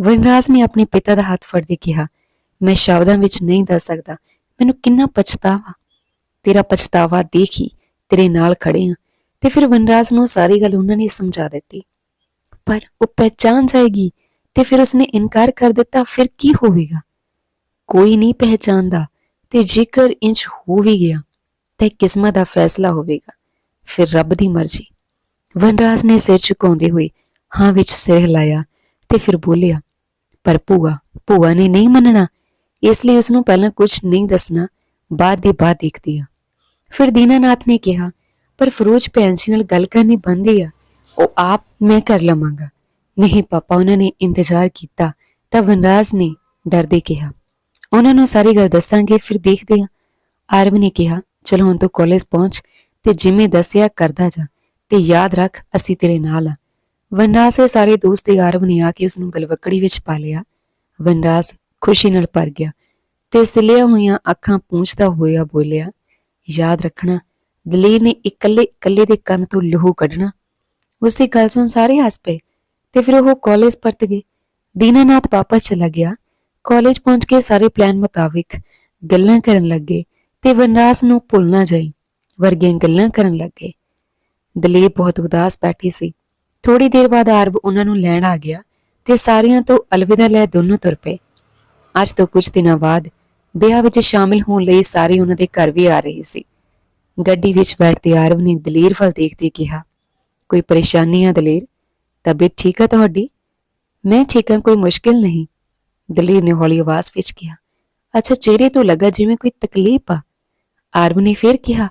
ਵਨਰਾਜ ਨੇ ਆਪਣੇ ਪਿਤਾ ਦਾ ਹੱਥ ਫੜ ਕੇ ਕਿਹਾ, ਮੈਂ ਸ਼ਬਦਾਂ ਵਿੱਚ ਨਹੀਂ ਦੱਸ ਸਕਦਾ। ਮੈਨੂੰ ਕਿੰਨਾ ਪਛਤਾਵਾ। ਤੇਰਾ ਪਛਤਾਵਾ ਦੇਖੀ, ਤੇਰੇ ਨਾਲ ਖੜੇ ਹਾਂ ਤੇ ਫਿਰ ਵਨਰਾਜ ਨੂੰ ਸਾਰੀ ਗੱਲ ਉਹਨਾਂ ਨੇ ਸਮਝਾ ਦਿੱਤੀ। ਪਰ ਉਹ ਪਹਿਚਾਨ ਜਾਏਗੀ ਤੇ ਫਿਰ ਉਸਨੇ ਇਨਕਾਰ ਕਰ ਦਿੱਤਾ, ਫਿਰ ਕੀ ਹੋਵੇਗਾ? ਕੋਈ ਨਹੀਂ ਪਹਿਚਾਨਦਾ ਤੇ ਜੇਕਰ ਇੰਜ ਹੋ ਵੀ ਗਿਆ ਤੇ ਕਿਸਮਤ ਦਾ ਫੈਸਲਾ ਹੋਵੇਗਾ। ਫਿਰ ਰੱਬ ਦੀ ਮਰਜ਼ੀ। ਵਨਰਾਜ ਨੇ ਸਿਰ ਝੁਕਾਉਂਦੇ ਹੋਏ ਹਾਂ ਵਿੱਚ ਸਿਰ ਹਿਲਾਇਆ ਤੇ ਫਿਰ ਬੋਲਿਆ, ਪਰ ਭੂਆ ਭੂਆ ਨੇ ਨਹੀਂ ਮੰਨਣਾ। ਇਸ ਲਈ ਉਸ ਨੂੰ ਪਹਿਲਾਂ ਕੁਝ ਨਹੀਂ ਦੱਸਣਾ। ਬਾਅਦ ਦੀ ਬਾਤ ਦੇਖਦੀ ਆ ਫਿਰ ਦੀਨਾਨਾਥ ਨੇ ਕਿਹਾ ਪਰ ਫਰੋਜ਼ ਭੈਣ ਜੀ ਨਾਲ ਗੱਲ ਕਰਨੀ ਬੰਦੀ ਆ। ਉਹ ਆਪ ਮੈਂ ਕਰ ਲਵਾਂਗਾ। ਨਹੀਂ ਪਾਪਾ, ਉਹਨਾਂ ਨੇ ਇੰਤਜ਼ਾਰ ਕੀਤਾ ਤਾਂ ਵਨਰਾਜ ਨੇ ਡਰਦੇ ਕਿਹਾ। ਉਹਨਾਂ ਨੂੰ ਸਾਰੀ ਗੱਲ ਦੱਸਾਂਗੇ, ਫਿਰ ਦੇਖਦੇ ਆ ਆਰਵ ਨੇ ਕਿਹਾ, ਚਲੋ ਹੁਣ ਤੂੰ ਕਾਲਜ ਪਹੁੰਚ ਤੇ ਜਿਵੇਂ ਦੱਸਿਆ ਕਰਦਾ ਜਾ ਤੇ ਯਾਦ ਰੱਖ, ਅਸੀਂ ਤੇਰੇ ਨਾਲ ਆ। ਵਨਰਾਜ ਦੇ ਸਾਰੇ ਦੋਸਤ ਤੇ ਆਰਵ ਨੇ ਆ ਕੇ ਉਸ ਨੂੰ ਗਲਵਕੜੀ ਵਿੱਚ ਪਾ ਲਿਆ। ਵਨਰਾਜ ਖੁਸ਼ੀ ਨਾਲ ਭਰ ਗਿਆ ਤੇ ਸਿਲਿਆ ਹੋਈਆਂ ਅੱਖਾਂ ਪੂੰਝਦਾ ਹੋਇਆ ਬੋਲਿਆ, ਯਾਦ ਰੱਖਣਾ ਦਲੀਰ ਨੇ ਇਕੱਲੇ ਇਕੱਲੇ ਦੇ ਕੰਨ ਤੋਂ ਲਹੂ ਕੱਢਣਾ। ਉਸੇ ਗੱਲ ਸੁਣ ਸਾਰੇ ਹੱਸ ਪਏ ਤੇ ਫਿਰ ਉਹ ਕਾਲਜ ਪਰਤ ਗਏ। ਦੀਨਾਨਾਥ ਵਾਪਸ ਚਲਾ ਗਿਆ। ਕਾਲਜ ਪਹੁੰਚ ਕੇ ਸਾਰੇ ਪਲਾਨ ਮੁਤਾਬਿਕ ਗੱਲਾਂ ਕਰਨ ਲੱਗੇ ਤੇ ਵਨਰਾਜ ਨੂੰ ਭੁੱਲ ਜਾਈ। ਵਰਗੀਆਂ ਗੱਲਾਂ ਕਰਨ ਲੱਗੇ। ਦਲੀਪ ਬਹੁਤ ਉਦਾਸ ਬੈਠੀ ਸੀ। ਥੋੜੀ ਦੇਰ ਬਾਅਦ ਆਰਬ ਉਹਨਾਂ ਨੂੰ ਲੈਣ ਆ ਗਿਆ ਤੇ ਸਾਰਿਆਂ ਤੋਂ ਅਲਵਿਦਾ ਲੈ ਦੋਨੋਂ ਤੁਰ ਪਏ। ਅੱਜ ਤੋਂ ਕੁਝ ਦਿਨਾਂ ਬਾਅਦ ਵਿਆਹ ਵਿੱਚ ਸ਼ਾਮਿਲ ਹੋਣ ਲਈ ਸਾਰੇ ਉਹਨਾਂ ਦੇ ਘਰ ਵੀ ਆ ਰਹੇ ਸੀ। ਗੱਡੀ ਵਿੱਚ ਬੈਠਦੇ ਆਰਵ ਨੇ ਦਲੇਰ ਵੱਲ ਦੇਖਦੇ ਕਿਹਾ, ਕੋਈ ਪਰੇਸ਼ਾਨੀ ਆ ਦਲੇਰ? ਤਬੀਅਤ ਠੀਕ ਆ ਤੁਹਾਡੀ? ਮੈਂ ਠੀਕ ਹਾਂ ਕੋਈ ਮੁਸ਼ਕਿਲ ਨਹੀਂ, ਦਲੇਰ ਨੇ ਹੌਲੀ ਆਵਾਜ਼ ਵਿੱਚ ਕਿਹਾ। ਅੱਛਾ, ਚਿਹਰੇ ਤੋਂ ਲੱਗਾ ਜਿਵੇਂ ਕੋਈ ਤਕਲੀਫ ਆ? ਆਰਵ ਨੇ ਫਿਰ ਕਿਹਾ।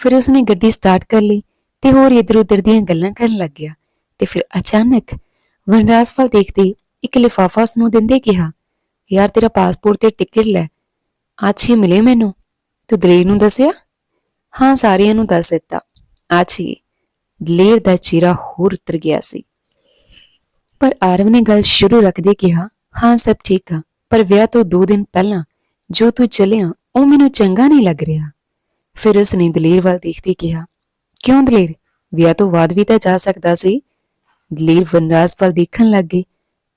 ਫਿਰ ਉਸਨੇ ਗੱਡੀ ਸਟਾਰਟ ਕਰ ਲਈ ਤੇ ਹੋਰ ਇਧਰ ਉਧਰ ਦੀਆਂ ਗੱਲਾਂ ਕਰਨ ਲੱਗ ਗਿਆ ਤੇ ਫਿਰ ਅਚਾਨਕ ਵਨਰਾਜ ਵੱਲ ਦੇਖਦੇ ਇੱਕ ਲਿਫਾਫਾ ਉਸ ਨੂੰ ਦਿੰਦੇ ਕਿਹਾ, ਯਾਰ, ਤੇਰਾ ਪਾਸਪੋਰਟ ਤੇ ਟਿਕਟ ਲੈ। ਅੱਜ ਹੀ ਮਿਲੇ ਮੈਨੂੰ। ਤੂੰ ਦਲੇਰ ਨੂੰ ਦੱਸਿਆ? ਹਾਂ, ਸਾਰਿਆਂ ਨੂੰ ਦੱਸ ਦਿੱਤਾ। ਅੱਜ ਦਲੇਰ ਦਾ ਚਿਹਰਾ ਹੋਰ ਉਤਰ ਗਿਆ ਸੀ। ਪਰ ਆਰਵ ਨੇ ਗੱਲ ਸ਼ੁਰੂ ਰੱਖਦੇ ਕਿਹਾ, ਹਾਂ, ਸਭ ਠੀਕ ਆ, ਪਰ ਵਿਆਹ ਤੋਂ 2 ਦਿਨ ਪਹਿਲਾਂ ਜੋ ਤੂੰ ਚਲਿਆ, ਉਹ ਮੈਨੂੰ ਚੰਗਾ ਨਹੀਂ ਲੱਗ ਰਿਹਾ। ਫਿਰ ਉਸ ਨੇ ਦਲੇਰ ਵੱਲ ਦੇਖਦੇ ਕਿਹਾ, ਕਿਉਂ ਦਲੇਰ? ਵਿਆਹ ਤੋਂ ਬਾਅਦ ਵੀ ਤਾਂ ਜਾ ਸਕਦਾ ਸੀ। ਦਲੇਰ ਵਨਰਾਜ ਵੱਲ ਦੇਖਣ ਲੱਗ ਗਈ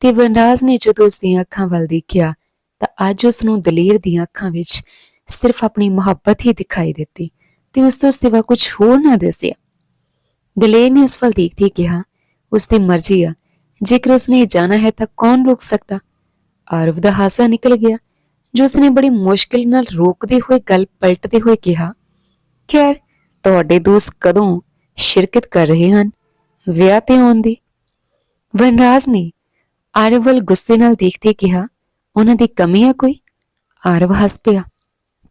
ਤੇ ਵਨਰਾਜ ਨੇ ਜਦੋਂ ਉਸ ਦੀਆਂ ਅੱਖਾਂ ਵੱਲ ਦੇਖਿਆ, ਤਾਂ ਅੱਜ ਉਸ ਨੂੰ ਦਲੇਰ ਦੀਆਂ ਅੱਖਾਂ ਵਿੱਚ ਸਿਰਫ ਆਪਣੀ ਮੁਹੱਬਤ ਹੀ ਦਿਖਾਈ ਦਿੱਤੀ। ਤੇ ਉਸ ਤੋਂ ਸਿਵਾ ਕੁਝ ਹੋਰ ਨਾ ਦਿਸਿਆ ਦਲੇਰ ਨੇ ਉਸ ਵੱਲ ਦੇਖਦੇ ਕਿਹਾ, ਉਸ ਦੀ ਮਰਜ਼ੀ ਆ। ਜੇਕਰ ਉਸਨੇ ਜਾਣਾ ਹੈ ਤਾਂ ਕੌਣ ਰੋਕ ਸਕਦਾ? ਆਰਵ ਦਾ ਹਾਸਾ ਨਿਕਲ ਗਿਆ, ਜੋ ਉਸਨੇ ਬੜੀ ਮੁਸ਼ਕਿਲ ਨਾਲ ਰੋਕਦੇ ਹੋਏ ਗੱਲ ਪਲਟਦੇ ਹੋਏ ਕਿਹਾ, ਖੈਰ, ਤੁਹਾਡੇ ਦੋਸਤ ਕਦੋਂ ਸ਼ਿਰਕਤ ਕਰ ਰਹੇ ਹਨ? ਵਿਆਹ ਤੇ ਆਉਣ ਦੀ? ਵਨਰਾਜ ਨੇ ਆਰਵ ਵੱਲ ਗੁੱਸੇ ਨਾਲ ਦੇਖਦੇ ਕਿਹਾ, ਉਹਨਾਂ ਦੀ ਕਮੀ ਆ ਕੋਈ? ਆਰਵ ਹੱਸ ਪਿਆ,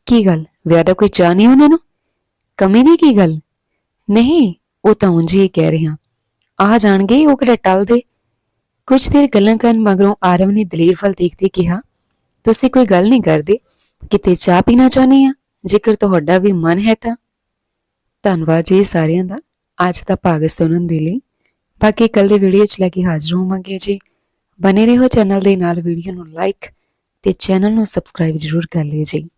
ਕੀ ਗੱਲ? ਵਿਆਹ ਦਾ ਕੋਈ ਚਾਹ ਨਹੀਂ ਉਹਨਾਂ ਨੂੰ? ਕਮੀ ਦੀ ਕੀ ਗੱਲ? ਨਹੀਂ, ਉਹ ਤਾਂ ਉਂਝ ਹੀ ਕਹਿ ਰਿਹਾ। ਆ ਜਾਣਗੇ ਉਹ ਕਿਹੜਾ ਟਲਦੇ ਕੁਝ ਦੇਰ ਗੱਲਾਂ ਕਰਨ ਮਗਰੋਂ ਆਰਵ ਨੇ ਦਲੇਰ ਵੱਲ ਦੇਖਦੇ ਕਿਹਾ, ਤੁਸੀਂ ਕੋਈ ਗੱਲ ਨਹੀਂ ਕਰਦੇ। ਕਿਤੇ ਚਾਹ ਪੀਣਾ ਚਾਹੁੰਦੇ ਆ? ਜੇਕਰ ਤੁਹਾਡਾ ਵੀ ਮਨ ਹੈ ਤਾਂ। ਧੰਨਵਾਦ ਜੀ ਸਾਰਿਆਂ ਦਾ। ਅੱਜ ਦਾ ਭਾਗ ਸੁਣਨ ਦੇ ਲਈ। ਬਾਕੀ ਕੱਲ ਦੇ ਵੀਡੀਓ 'ਚ ਲੈ ਕੇ ਹਾਜ਼ਰ ਹੋਵਾਂਗੇ ਜੀ। ਬਨੇ ਰਹੋ ਚੈਨਲ ਦੇ ਨਾਲ ਵੀਡੀਓ ਨੂੰ ਲਾਈਕ ਤੇ ਚੈਨਲ ਨੂੰ ਸਬਸਕ੍ਰਾਈਬ ਜ਼ਰੂਰ ਕਰ ਲਿਓ ਜੀ।